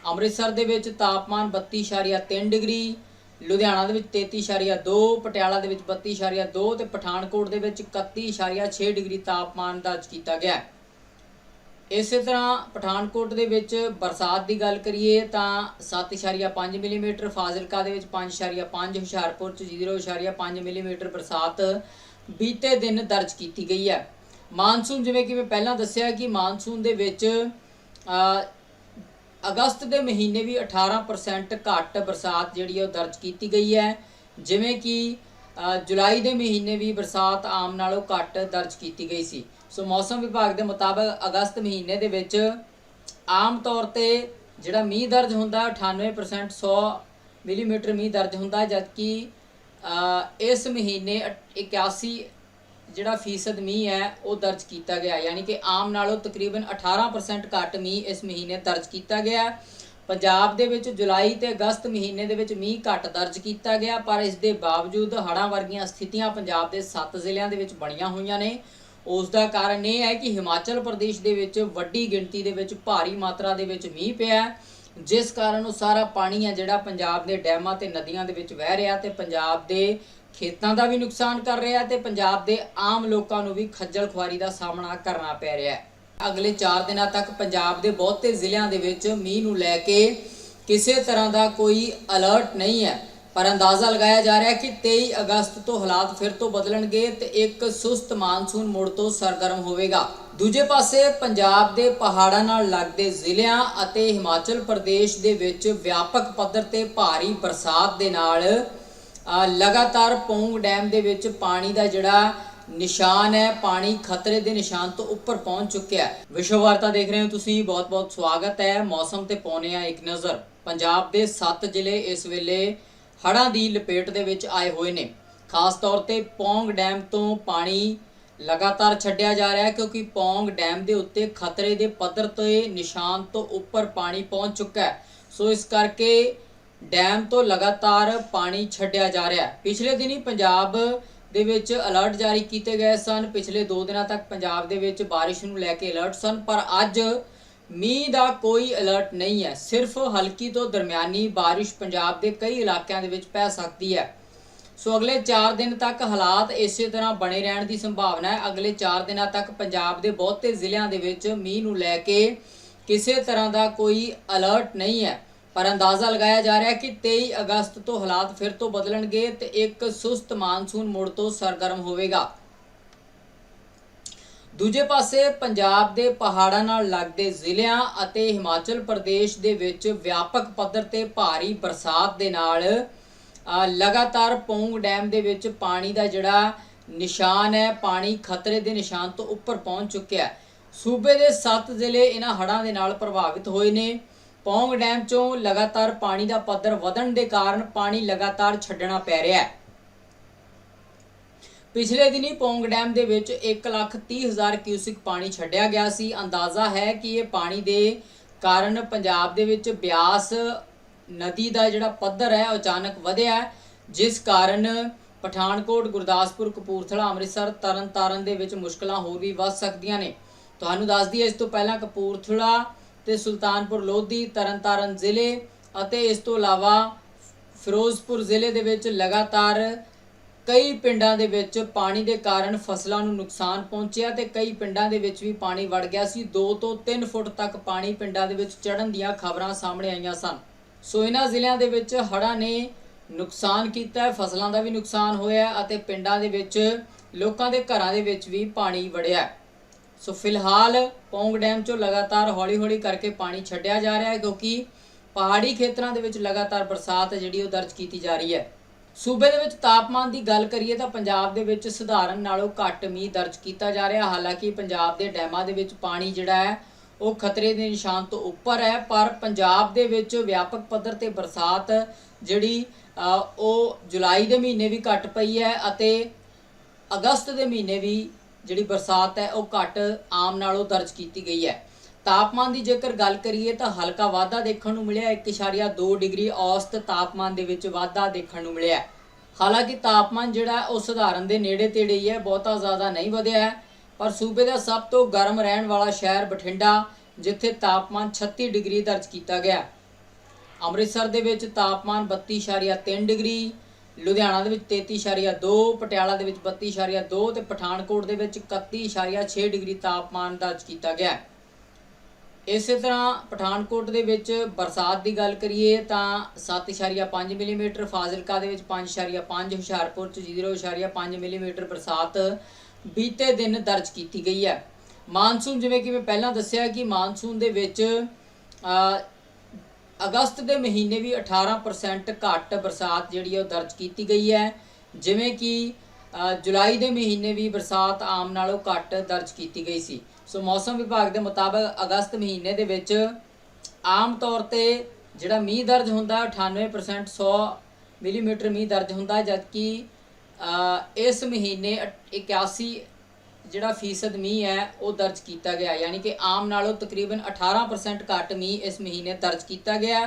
ਅੰਮ੍ਰਿਤਸਰ ਦੇ ਵਿੱਚ ਤਾਪਮਾਨ 32.3 ਡਿਗਰੀ, ਲੁਧਿਆਣਾ ਦੇ ਵਿੱਚ 33.2 ਪਟਿਆਲਾ ਦੇ ਵਿੱਚ 32.2 ਤੇ ਪਠਾਨਕੋਟ ਦੇ ਵਿੱਚ 31.6 ਡਿਗਰੀ ਤਾਪਮਾਨ ਦਰਜ ਕੀਤਾ ਗਿਆ। ਇਸੇ ਤਰ੍ਹਾਂ ਪਠਾਨਕੋਟ ਦੇ ਵਿੱਚ ਬਰਸਾਤ ਦੀ ਗੱਲ ਕਰੀਏ ਤਾਂ 7.5 ਮਿਲੀਮੀਟਰ, ਫਾਜ਼ਿਲਕਾ ਦੇ ਵਿੱਚ 5.5 ਹੁਸ਼ਿਆਰਪੁਰ ਚ 0.5 ਮਿਲੀਮੀਟਰ ਬਰਸਾਤ ਬੀਤੇ ਦਿਨ ਦਰਜ ਕੀਤੀ ਗਈ ਹੈ। ਮਾਨਸੂਨ, ਜਿਵੇਂ ਕਿ ਮੈਂ ਪਹਿਲਾਂ ਦੱਸਿਆ ਕਿ ਮਾਨਸੂਨ ਦੇ ਵਿੱਚ ਅਗਸਤ ਦੇ ਮਹੀਨੇ ਵੀ 18% ਘੱਟ ਬਰਸਾਤ ਜਿਹੜੀ ਹੈ ਉਹ ਦਰਜ ਕੀਤੀ ਗਈ ਹੈ। ਜਿਵੇਂ ਕਿ ਜੁਲਾਈ ਦੇ ਮਹੀਨੇ ਵੀ ਬਰਸਾਤ ਆਮ ਨਾਲੋਂ ਘੱਟ ਦਰਜ ਕੀਤੀ ਗਈ ਸੀ। ਸੋ ਮੌਸਮ ਵਿਭਾਗ ਦੇ ਮੁਤਾਬਕ ਅਗਸਤ ਮਹੀਨੇ ਦੇ ਵਿੱਚ ਆਮ ਤੌਰ ਤੇ ਜਿਹੜਾ ਮੀਂਹ ਦਰਜ ਹੁੰਦਾ ਹੈ 98% 100 ਮਿਲੀਮੀਟਰ ਮੀਂਹ ਦਰਜ ਹੁੰਦਾ, ਜਦਕਿ ਇਸ ਮਹੀਨੇ 81 ਜਿਹੜਾ ਫੀਸਦ ਮੀਂਹ ਹੈ ਉਹ ਦਰਜ ਕੀਤਾ ਗਿਆ ਯਾਨੀ ਕਿ ਆਮ ਨਾਲੋਂ ਤਕਰੀਬਨ 18% ਘੱਟ ਮੀਂਹ ਇਸ ਮਹੀਨੇ ਦਰਜ ਕੀਤਾ ਗਿਆ ਪੰਜਾਬ ਦੇ ਵਿੱਚ ਜੁਲਾਈ ਤੇ ਅਗਸਤ ਮਹੀਨੇ ਦੇ ਵਿੱਚ ਮੀਂਹ ਘੱਟ ਦਰਜ ਕੀਤਾ ਗਿਆ ਪਰ ਇਸ ਦੇ ਬਾਵਜੂਦ ਹੜ੍ਹਾਂ ਵਰਗੀਆਂ ਸਥਿਤੀਆਂ ਪੰਜਾਬ ਦੇ 7 ਜ਼ਿਲ੍ਹਿਆਂ ਦੇ ਵਿੱਚ ਬਣੀਆਂ ਹੋਈਆਂ ਨੇ। ਉਸ ਦਾ ਕਾਰਨ ਇਹ ਹੈ ਕਿ ਹਿਮਾਚਲ ਪ੍ਰਦੇਸ਼ ਦੇ ਵਿੱਚ ਵੱਡੀ ਗਿਣਤੀ ਦੇ ਵਿੱਚ ਭਾਰੀ ਮਾਤਰਾ ਦੇ ਵਿੱਚ ਮੀਂਹ ਪਿਆ ਹੈ, ਜਿਸ ਕਾਰਨ ਉਹ ਸਾਰਾ ਪਾਣੀ ਹੈ ਜਿਹੜਾ ਪੰਜਾਬ ਦੇ ਡੈਮਾਂ ਤੇ ਨਦੀਆਂ ਦੇ ਵਿੱਚ ਵਹਿ ਰਿਹਾ ਤੇ ਪੰਜਾਬ ਦੇ ਖੇਤਾਂ ਦਾ ਵੀ ਨੁਕਸਾਨ ਕਰ ਰਿਹਾ ਹੈ ਤੇ ਪੰਜਾਬ ਦੇ ਆਮ ਲੋਕਾਂ ਨੂੰ ਵੀ ਖੱਜਲ ਖੁਆਰੀ ਦਾ ਸਾਹਮਣਾ ਕਰਨਾ ਪੈ ਰਿਹਾ ਹੈ। ਅਗਲੇ 4 ਦਿਨਾਂ ਤੱਕ ਪੰਜਾਬ ਦੇ ਬਹੁਤੇ ਜ਼ਿਲ੍ਹਿਆਂ ਦੇ ਵਿੱਚ ਮੀਂਹ ਨੂੰ ਲੈ ਕੇ ਕਿਸੇ ਤਰ੍ਹਾਂ ਦਾ ਕੋਈ ਅਲਰਟ ਨਹੀਂ ਹੈ। ਪਰ ਅੰਦਾਜ਼ਾ ਲਗਾਇਆ ਜਾ ਰਿਹਾ ਹੈ ਕਿ 23 ਅਗਸਤ ਤੋਂ ਹਾਲਾਤ ਫਿਰ ਤੋਂ ਬਦਲਣਗੇ ਤੇ ਇੱਕ ਸੁਸਤ ਮਾਨਸੂਨ ਮੁੜ ਤੋਂ ਸਰਗਰਮ ਹੋਵੇਗਾ। ਦੂਜੇ ਪਾਸੇ ਪੰਜਾਬ ਦੇ ਪਹਾੜਾਂ ਨਾਲ ਲੱਗਦੇ ਜ਼ਿਲ੍ਹਿਆਂ ਅਤੇ ਹਿਮਾਚਲ ਪ੍ਰਦੇਸ਼ ਦੇ ਵਿੱਚ ਵਿਆਪਕ ਪੱਧਰ ਤੇ ਭਾਰੀ ਬਰਸਾਤ ਦੇ ਨਾਲ ਲਗਾਤਾਰ ਪੌਂਗ ਡੈਮ ਦੇ ਵਿੱਚ ਪਾਣੀ ਦਾ ਜਿਹੜਾ ਨਿਸ਼ਾਨ ਹੈ, ਪਾਣੀ ਖਤਰੇ ਦੇ ਨਿਸ਼ਾਨ ਤੋਂ ਉੱਪਰ ਪਹੁੰਚ ਚੁੱਕਿਆ ਹੈ। ਵਿਸ਼ਵ ਵਾਰਤਾ ਦੇਖ ਰਹੇ ਹੋ ਤੁਸੀਂ, ਬਹੁਤ-ਬਹੁਤ ਸਵਾਗਤ ਹੈ। ਮੌਸਮ ਤੇ ਪਾਉਨੇ ਆ ਇੱਕ ਨਜ਼ਰ। ਪੰਜਾਬ ਦੇ 7 ਜ਼ਿਲ੍ਹੇ ਇਸ ਵੇਲੇ ਹੜ੍ਹਾਂ ਦੀ ਲਪੇਟ ਦੇ ਵਿੱਚ ਆਏ ਹੋਏ ਨੇ। ਖਾਸ ਤੌਰ ਤੇ ਪੌਂਗ ਡੈਮ ਤੋਂ ਪਾਣੀ ਲਗਾਤਾਰ ਛੱਡਿਆ ਜਾ ਰਿਹਾ ਹੈ ਕਿਉਂਕਿ ਪੌਂਗ ਡੈਮ ਦੇ ਉੱਤੇ ਖਤਰੇ ਦੇ ਪੱਧਰ ਤੇ ਨਿਸ਼ਾਨ ਤੋਂ ਉੱਪਰ ਪਾਣੀ ਪਹੁੰਚ ਚੁੱਕਾ ਹੈ। ਸੋ ਇਸ ਕਰਕੇ ਡੈਮ ਤੋਂ ਲਗਾਤਾਰ ਪਾਣੀ ਛੱਡਿਆ ਜਾ ਰਿਹਾ ਹੈ। ਪਿਛਲੇ ਦਿਨੀ ਪੰਜਾਬ ਦੇ ਵਿੱਚ ਅਲਰਟ ਜਾਰੀ ਕੀਤੇ ਗਏ ਸਨ। ਪਿਛਲੇ 2 ਦਿਨਾਂ ਤੱਕ ਪੰਜਾਬ ਦੇ ਵਿੱਚ ਬਾਰਿਸ਼ ਨੂੰ ਲੈ ਕੇ ਅਲਰਟ ਸਨ, ਪਰ ਅੱਜ ਮੀਂਹ ਦਾ ਕੋਈ ਅਲਰਟ ਨਹੀਂ ਹੈ। ਸਿਰਫ ਹਲਕੀ ਤੋਂ ਦਰਮਿਆਨੀ ਬਾਰਿਸ਼ ਪੰਜਾਬ ਦੇ ਕਈ ਇਲਾਕਿਆਂ ਦੇ ਵਿੱਚ ਪੈ ਸਕਦੀ ਹੈ। ਸੋ ਅਗਲੇ 4 ਦਿਨ ਤੱਕ ਹਾਲਾਤ ਇਸੇ ਤਰ੍ਹਾਂ ਬਣੇ ਰਹਿਣ ਦੀ ਸੰਭਾਵਨਾ ਹੈ। ਅਗਲੇ 4 ਦਿਨਾਂ ਤੱਕ ਪੰਜਾਬ ਦੇ ਬਹੁਤੇ ਜ਼ਿਲ੍ਹਿਆਂ ਦੇ ਵਿੱਚ ਮੀਂਹ ਨੂੰ ਲੈ ਕੇ ਕਿਸੇ ਤਰ੍ਹਾਂ ਦਾ ਕੋਈ ਅਲਰਟ ਨਹੀਂ ਹੈ। ਪਰ ਅੰਦਾਜ਼ਾ ਲਗਾਇਆ ਜਾ ਰਿਹਾ ਹੈ ਕਿ 23 ਅਗਸਤ ਤੋਂ ਹਾਲਾਤ ਫਿਰ ਤੋਂ ਬਦਲਣਗੇ ਤੇ ਇੱਕ ਸੁਸਤ ਮਾਨਸੂਨ ਮੁੜ ਤੋਂ ਸਰਗਰਮ ਹੋਵੇਗਾ। ਦੂਜੇ ਪਾਸੇ ਪੰਜਾਬ ਦੇ ਪਹਾੜਾਂ ਨਾਲ ਲੱਗਦੇ ਜ਼ਿਲ੍ਹਿਆਂ ਅਤੇ ਹਿਮਾਚਲ ਪ੍ਰਦੇਸ਼ ਦੇ ਵਿੱਚ ਵਿਆਪਕ ਪੱਧਰ ਤੇ ਭਾਰੀ ਬਰਸਾਤ ਦੇ ਨਾਲ ਲਗਾਤਾਰ ਪੌਂਗ ਡੈਮ ਦੇ ਵਿੱਚ ਪਾਣੀ ਦਾ ਜਿਹੜਾ ਨਿਸ਼ਾਨ ਹੈ ਪਾਣੀ ਖਤਰੇ ਦੇ ਨਿਸ਼ਾਨ ਤੋਂ ਉੱਪਰ ਪਹੁੰਚ ਚੁੱਕਿਆ ਹੈ। ਸੂਬੇ ਦੇ 7 ਜ਼ਿਲ੍ਹੇ ਇਹਨਾਂ ਹੜ੍ਹਾਂ ਦੇ ਨਾਲ ਪ੍ਰਭਾਵਿਤ ਹੋਏ ਨੇ। ਪੌਂਗ ਡੈਮ ਚੋਂ ਲਗਾਤਾਰ ਪਾਣੀ ਦਾ ਪੱਧਰ ਵਧਣ ਦੇ ਕਾਰਨ ਪਾਣੀ ਲਗਾਤਾਰ ਛੱਡਣਾ ਪੈ ਰਿਹਾ ਹੈ। ਪਿਛਲੇ ਦਿਨੀ ਪੌਂਗ ਡੈਮ ਦੇ ਵਿੱਚ 1,30,000 ਕਿਊਸਿਕ ਪਾਣੀ ਛੱਡਿਆ ਗਿਆ ਸੀ। ਅੰਦਾਜ਼ਾ ਹੈ ਕਿ ਇਹ ਪਾਣੀ ਦੇ ਕਾਰਨ ਪੰਜਾਬ ਦੇ ਵਿੱਚ ਬਿਆਸ ਨਦੀ ਦਾ ਜਿਹੜਾ ਪੱਧਰ ਹੈ ਅਚਾਨਕ ਵਧਿਆ ਜਿਸ ਕਾਰਨ ਪਠਾਨਕੋਟ, ਗੁਰਦਾਸਪੁਰ, ਕਪੂਰਥਲਾ, ਅੰਮ੍ਰਿਤਸਰ ਤਰਨਤਾਰਨ ਦੇ ਵਿੱਚ ਮੁਸ਼ਕਲਾਂ ਹੋਰ ਵੀ ਵੱਧ ਸਕਦੀਆਂ ਨੇ। ਤੁਹਾਨੂੰ ਦੱਸ ਦਈਏ, ਇਸ ਤੋਂ ਪਹਿਲਾਂ ਕਪੂਰਥਲਾ ਤੇ ਸੁਲਤਾਨਪੁਰ, ਲੋਧੀ, ਤਰਨਤਾਰਨ ਜ਼ਿਲ੍ਹੇ ਅਤੇ ਇਸ ਤੋਂ ਇਲਾਵਾ ਫਿਰੋਜ਼ਪੁਰ ਜ਼ਿਲ੍ਹੇ ਦੇ ਵਿੱਚ ਲਗਾਤਾਰ ਕਈ ਪਿੰਡਾਂ ਦੇ ਵਿੱਚ ਪਾਣੀ ਦੇ ਕਾਰਨ ਫਸਲਾਂ ਨੂੰ ਨੁਕਸਾਨ ਪਹੁੰਚਿਆ ਤੇ ਕਈ ਪਿੰਡਾਂ ਦੇ ਵਿੱਚ ਵੀ ਪਾਣੀ ਵੜ ਗਿਆ ਸੀ। 2 ਤੋਂ 3 ਫੁੱਟ ਤੱਕ ਪਾਣੀ ਪਿੰਡਾਂ ਦੇ ਵਿੱਚ ਚੜਨ ਦੀਆਂ ਖਬਰਾਂ ਸਾਹਮਣੇ ਆਈਆਂ ਸਨ। ਸੋ ਇਹਨਾਂ ਜ਼ਿਲ੍ਹਿਆਂ ਦੇ ਵਿੱਚ ਹੜ੍ਹਾਂ ਨੇ ਨੁਕਸਾਨ ਕੀਤਾ ਹੈ, ਫਸਲਾਂ ਦਾ ਵੀ ਨੁਕਸਾਨ ਹੋਇਆ ਅਤੇ ਪਿੰਡਾਂ ਦੇ ਵਿੱਚ, ਲੋਕਾਂ ਦੇ ਘਰਾਂ ਦੇ ਵਿੱਚ ਵੀ ਪਾਣੀ ਵੜਿਆ ਸੋ ਫਿਲਹਾਲ ਪੌਂਗ ਡੈਮ ਚੋਂ ਲਗਾਤਾਰ ਹੌਲੀ-ਹੌਲੀ ਕਰਕੇ ਪਾਣੀ ਛੱਡਿਆ ਜਾ ਰਿਹਾ ਹੈ ਕਿਉਂਕਿ ਪਹਾੜੀ ਖੇਤਰਾਂ ਦੇ ਵਿੱਚ ਲਗਾਤਾਰ ਬਰਸਾਤ ਹੈ, ਜਿਹੜੀ ਉਹ ਦਰਜ ਕੀਤੀ ਜਾ ਰਹੀ ਹੈ। ਸੂਬੇ ਦੇ ਵਿੱਚ ਤਾਪਮਾਨ ਦੀ ਗੱਲ ਕਰੀਏ ਤਾਂ ਪੰਜਾਬ ਦੇ ਵਿੱਚ ਸਧਾਰਨ ਨਾਲੋਂ ਘੱਟ ਮੀਂਹ ਦਰਜ ਕੀਤਾ ਜਾ ਰਿਹਾ ਹਾਲਾਂਕਿ ਪੰਜਾਬ ਦੇ ਡੈਮਾਂ ਦੇ ਵਿੱਚ ਪਾਣੀ ਜਿਹੜਾ ਹੈ ਉਹ ਖਤਰੇ ਦੇ ਨਿਸ਼ਾਨ ਤੋਂ ਉੱਪਰ ਹੈ, ਪਰ ਪੰਜਾਬ ਦੇ ਵਿੱਚ ਵਿਆਪਕ ਪੱਧਰ ਤੇ ਬਰਸਾਤ ਜਿਹੜੀ ਉਹ ਜੁਲਾਈ ਦੇ ਮਹੀਨੇ ਵੀ ਘੱਟ ਪਈ ਹੈ ਅਤੇ ਅਗਸਤ ਦੇ ਮਹੀਨੇ ਵੀ ਜਿਹੜੀ ਬਰਸਾਤ ਹੈ, ਉਹ ਘੱਟ ਆਮ ਨਾਲੋਂ ਦਰਜ ਕੀਤੀ ਗਈ ਹੈ। ਤਾਪਮਾਨ ਦੀ ਜੇਕਰ ਗੱਲ ਕਰੀਏ ਤਾਂ ਹਲਕਾ ਵਾਧਾ ਦੇਖਣ ਨੂੰ ਮਿਲਿਆ 1.2 ਡਿਗਰੀ ਔਸਤ ਤਾਪਮਾਨ ਦੇ ਵਿੱਚ ਵਾਧਾ ਦੇਖਣ ਨੂੰ ਮਿਲਿਆ ਹਾਲਾਂਕਿ ਤਾਪਮਾਨ ਜਿਹੜਾ ਉਹ ਸਧਾਰਨ ਦੇ ਨੇੜੇ ਤੇੜੇ ਹੀ ਹੈ, ਬਹੁਤਾ ਜ਼ਿਆਦਾ ਨਹੀਂ ਵਧਿਆ ਹੈ। ਪਰ ਸੂਬੇ ਦਾ ਸਭ ਤੋਂ ਗਰਮ ਰਹਿਣ ਵਾਲਾ ਸ਼ਹਿਰ ਬਠਿੰਡਾ, ਜਿੱਥੇ ਤਾਪਮਾਨ 36 ਡਿਗਰੀ ਦਰਜ ਕੀਤਾ ਗਿਆ। ਅੰਮ੍ਰਿਤਸਰ ਦੇ ਵਿੱਚ ਤਾਪਮਾਨ 32.3 ਡਿਗਰੀ, ਲੁਧਿਆਣਾ ਦੇ ਵਿੱਚ 33.2 ਪਟਿਆਲਾ ਦੇ ਵਿੱਚ 32.2 ਤੇ ਪਠਾਨਕੋਟ ਦੇ ਵਿੱਚ 31.6 ਡਿਗਰੀ ਤਾਪਮਾਨ ਦਰਜ ਕੀਤਾ ਗਿਆ। ਇਸੇ ਤਰ੍ਹਾਂ ਪਠਾਨਕੋਟ ਦੇ ਵਿੱਚ ਬਰਸਾਤ ਦੀ ਗੱਲ ਕਰੀਏ ਤਾਂ 7.5 ਮਿਲੀਮੀਟਰ, ਫਾਜ਼ਿਲਕਾ ਦੇ ਵਿੱਚ 5.5 ਹੁਸ਼ਿਆਰਪੁਰ ਚ 0.5 ਮਿਲੀਮੀਟਰ ਬਰਸਾਤ ਬੀਤੇ ਦਿਨ ਦਰਜ ਕੀਤੀ ਗਈ ਹੈ। ਮਾਨਸੂਨ ਜਿਵੇਂ ਕਿ ਮੈਂ ਪਹਿਲਾਂ ਦੱਸਿਆ ਕਿ ਮਾਨਸੂਨ ਦੇ ਵਿੱਚ ਅਗਸਤ ਦੇ ਮਹੀਨੇ ਵੀ 18% ਘੱਟ ਬਰਸਾਤ ਜਿਹੜੀ ਹੈ ਉਹ ਦਰਜ ਕੀਤੀ ਗਈ ਹੈ। ਜਿਵੇਂ ਕਿ ਜੁਲਾਈ ਦੇ ਮਹੀਨੇ ਵੀ ਬਰਸਾਤ ਆਮ ਨਾਲੋਂ ਘੱਟ ਦਰਜ ਕੀਤੀ ਗਈ ਸੀ। ਸੋ ਮੌਸਮ ਵਿਭਾਗ ਦੇ ਮੁਤਾਬਕ ਅਗਸਤ ਮਹੀਨੇ ਦੇ ਵਿੱਚ ਆਮ ਤੌਰ ਤੇ ਜਿਹੜਾ ਮੀਂਹ ਦਰਜ ਹੁੰਦਾ ਹੈ 98% 100 ਮਿਲੀਮੀਟਰ ਮੀਂਹ ਦਰਜ ਹੁੰਦਾ, ਜਦਕਿ ਇਸ ਮਹੀਨੇ 81 ਜਿਹੜਾ ਫੀਸਦ ਮੀਂਹ ਹੈ, ਉਹ ਦਰਜ ਕੀਤਾ ਗਿਆ। ਯਾਨੀ ਕਿ ਆਮ ਨਾਲੋਂ ਤਕਰੀਬਨ 18% ਘੱਟ ਮੀਂਹ ਇਸ ਮਹੀਨੇ ਦਰਜ ਕੀਤਾ ਗਿਆ।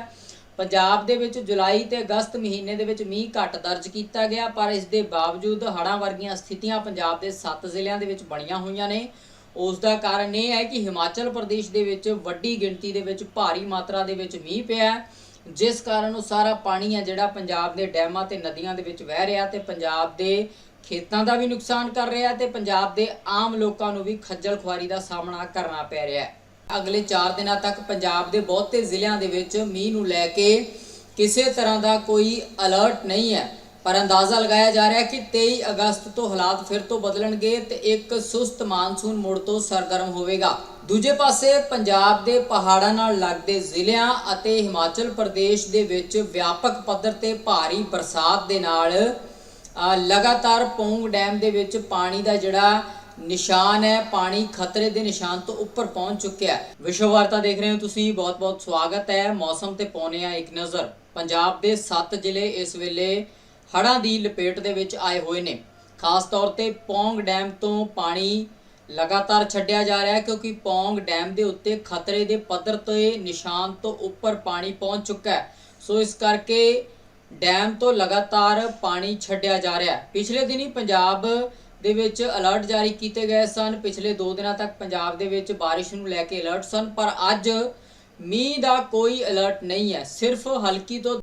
ਪੰਜਾਬ ਦੇ ਵਿੱਚ ਜੁਲਾਈ ਤੇ ਅਗਸਤ ਮਹੀਨੇ ਦੇ ਵਿੱਚ ਮੀਂਹ ਘੱਟ ਦਰਜ ਕੀਤਾ ਗਿਆ, ਪਰ ਇਸ ਦੇ ਬਾਵਜੂਦ ਹੜ੍ਹਾਂ ਵਰਗੀਆਂ ਸਥਿਤੀਆਂ ਪੰਜਾਬ ਦੇ 7 ਜ਼ਿਲ੍ਹਿਆਂ ਦੇ ਵਿੱਚ ਬਣੀਆਂ ਹੋਈਆਂ ਨੇ। ਉਸ ਦਾ ਕਾਰਨ ਇਹ ਹੈ ਕਿ ਹਿਮਾਚਲ ਪ੍ਰਦੇਸ਼ ਦੇ ਵਿੱਚ ਵੱਡੀ ਗਿਣਤੀ ਦੇ ਵਿੱਚ ਭਾਰੀ ਮਾਤਰਾ ਦੇ ਵਿੱਚ ਮੀਂਹ ਪਿਆ ਹੈ। ਜਿਸ ਕਾਰਨ ਉਹ ਸਾਰਾ ਪਾਣੀ ਹੈ ਜਿਹੜਾ ਪੰਜਾਬ ਦੇ ਡੈਮਾਂ ਤੇ ਨਦੀਆਂ ਦੇ ਵਿੱਚ ਵਹਿ ਰਿਹਾ ਤੇ ਪੰਜਾਬ ਦੇ ਖੇਤਾਂ ਦਾ ਵੀ ਨੁਕਸਾਨ ਕਰ ਰਿਹਾ ਤੇ ਪੰਜਾਬ ਦੇ ਆਮ ਲੋਕਾਂ ਨੂੰ ਵੀ ਖੱਜਲ ਖੁਆਰੀ ਦਾ ਸਾਹਮਣਾ ਕਰਨਾ ਪੈ ਰਿਹਾ ਹੈ। ਅਗਲੇ 4 ਦਿਨਾਂ ਤੱਕ ਪੰਜਾਬ ਦੇ ਬਹੁਤੇ ਜ਼ਿਲ੍ਹਿਆਂ ਦੇ ਵਿੱਚ ਮੀਂਹ ਨੂੰ ਲੈ ਕੇ ਕਿਸੇ ਤਰ੍ਹਾਂ ਦਾ ਕੋਈ ਅਲਰਟ ਨਹੀਂ ਹੈ, ਪਰ ਅੰਦਾਜ਼ਾ ਲਗਾਇਆ ਜਾ ਰਿਹਾ ਹੈ ਕਿ 23 ਅਗਸਤ ਤੋਂ ਹਾਲਾਤ ਫਿਰ ਤੋਂ ਬਦਲਣਗੇ ਤੇ ਇੱਕ ਸੁਸਤ ਮਾਨਸੂਨ ਮੁੜ ਤੋਂ ਸਰਗਰਮ ਹੋਵੇਗਾ। ਦੂਜੇ ਪਾਸੇ ਪੰਜਾਬ ਦੇ ਪਹਾੜਾਂ ਨਾਲ ਲੱਗਦੇ ਜ਼ਿਲ੍ਹਿਆਂ ਅਤੇ ਹਿਮਾਚਲ ਪ੍ਰਦੇਸ਼ ਦੇ ਵਿੱਚ ਵਿਆਪਕ ਪੱਧਰ ਤੇ ਭਾਰੀ ਬਰਸਾਤ ਦੇ ਨਾਲ ਲਗਾਤਾਰ ਪੌਂਗ ਡੈਮ ਦੇ ਵਿੱਚ ਪਾਣੀ ਦਾ ਜਿਹੜਾ ਨਿਸ਼ਾਨ ਹੈ, ਪਾਣੀ ਖਤਰੇ ਦੇ ਨਿਸ਼ਾਨ ਤੋਂ ਉੱਪਰ ਪਹੁੰਚ ਚੁੱਕਿਆ ਹੈ। ਵਿਸ਼ਵ ਵਾਰਤਾ ਦੇਖ ਰਹੇ ਹੋ ਤੁਸੀਂ, ਬਹੁਤ-ਬਹੁਤ ਸਵਾਗਤ ਹੈ। ਮੌਸਮ ਤੇ ਪਾਉਨੇ ਆ ਇੱਕ ਨਜ਼ਰ। ਪੰਜਾਬ ਦੇ 7 ਜ਼ਿਲ੍ਹੇ ਇਸ ਵੇਲੇ ਹੜ੍ਹਾਂ ਦੀ ਲਪੇਟ ਦੇ ਵਿੱਚ ਆਏ ਹੋਏ ਨੇ। ਖਾਸ ਤੌਰ ਤੇ ਪੌਂਗ ਡੈਮ ਤੋਂ ਪਾਣੀ ਲਗਾਤਾਰ ਛੱਡਿਆ ਜਾ ਰਿਹਾ ਹੈ ਕਿਉਂਕਿ ਪੌਂਗ ਡੈਮ ਦੇ ਉੱਤੇ ਖਤਰੇ ਦੇ ਪੱਧਰ ਤੇ ਨਿਸ਼ਾਨ ਤੋਂ ਉੱਪਰ ਪਾਣੀ ਪਹੁੰਚ ਚੁੱਕਾ ਹੈ। ਸੋ ਇਸ ਕਰਕੇ ਡੈਮ ਤੋਂ ਲਗਾਤਾਰ ਪਾਣੀ ਛੱਡਿਆ ਜਾ ਰਿਹਾ ਹੈ। ਪਿਛਲੇ ਦਿਨੀ ਪੰਜਾਬ ਦੇ ਵਿੱਚ ਅਲਰਟ ਜਾਰੀ ਕੀਤੇ ਗਏ ਸਨ। ਪਿਛਲੇ 2 ਦਿਨਾਂ ਤੱਕ ਪੰਜਾਬ ਦੇ ਵਿੱਚ ਬਾਰਿਸ਼ ਨੂੰ ਲੈ ਕੇ ਅਲਰਟ ਸਨ, ਪਰ ਅੱਜ ਮੀਂਹ ਦਾ ਕੋਈ ਅਲਰਟ ਨਹੀਂ ਹੈ। ਸਿਰਫ ਹਲਕੀ ਤੋਂ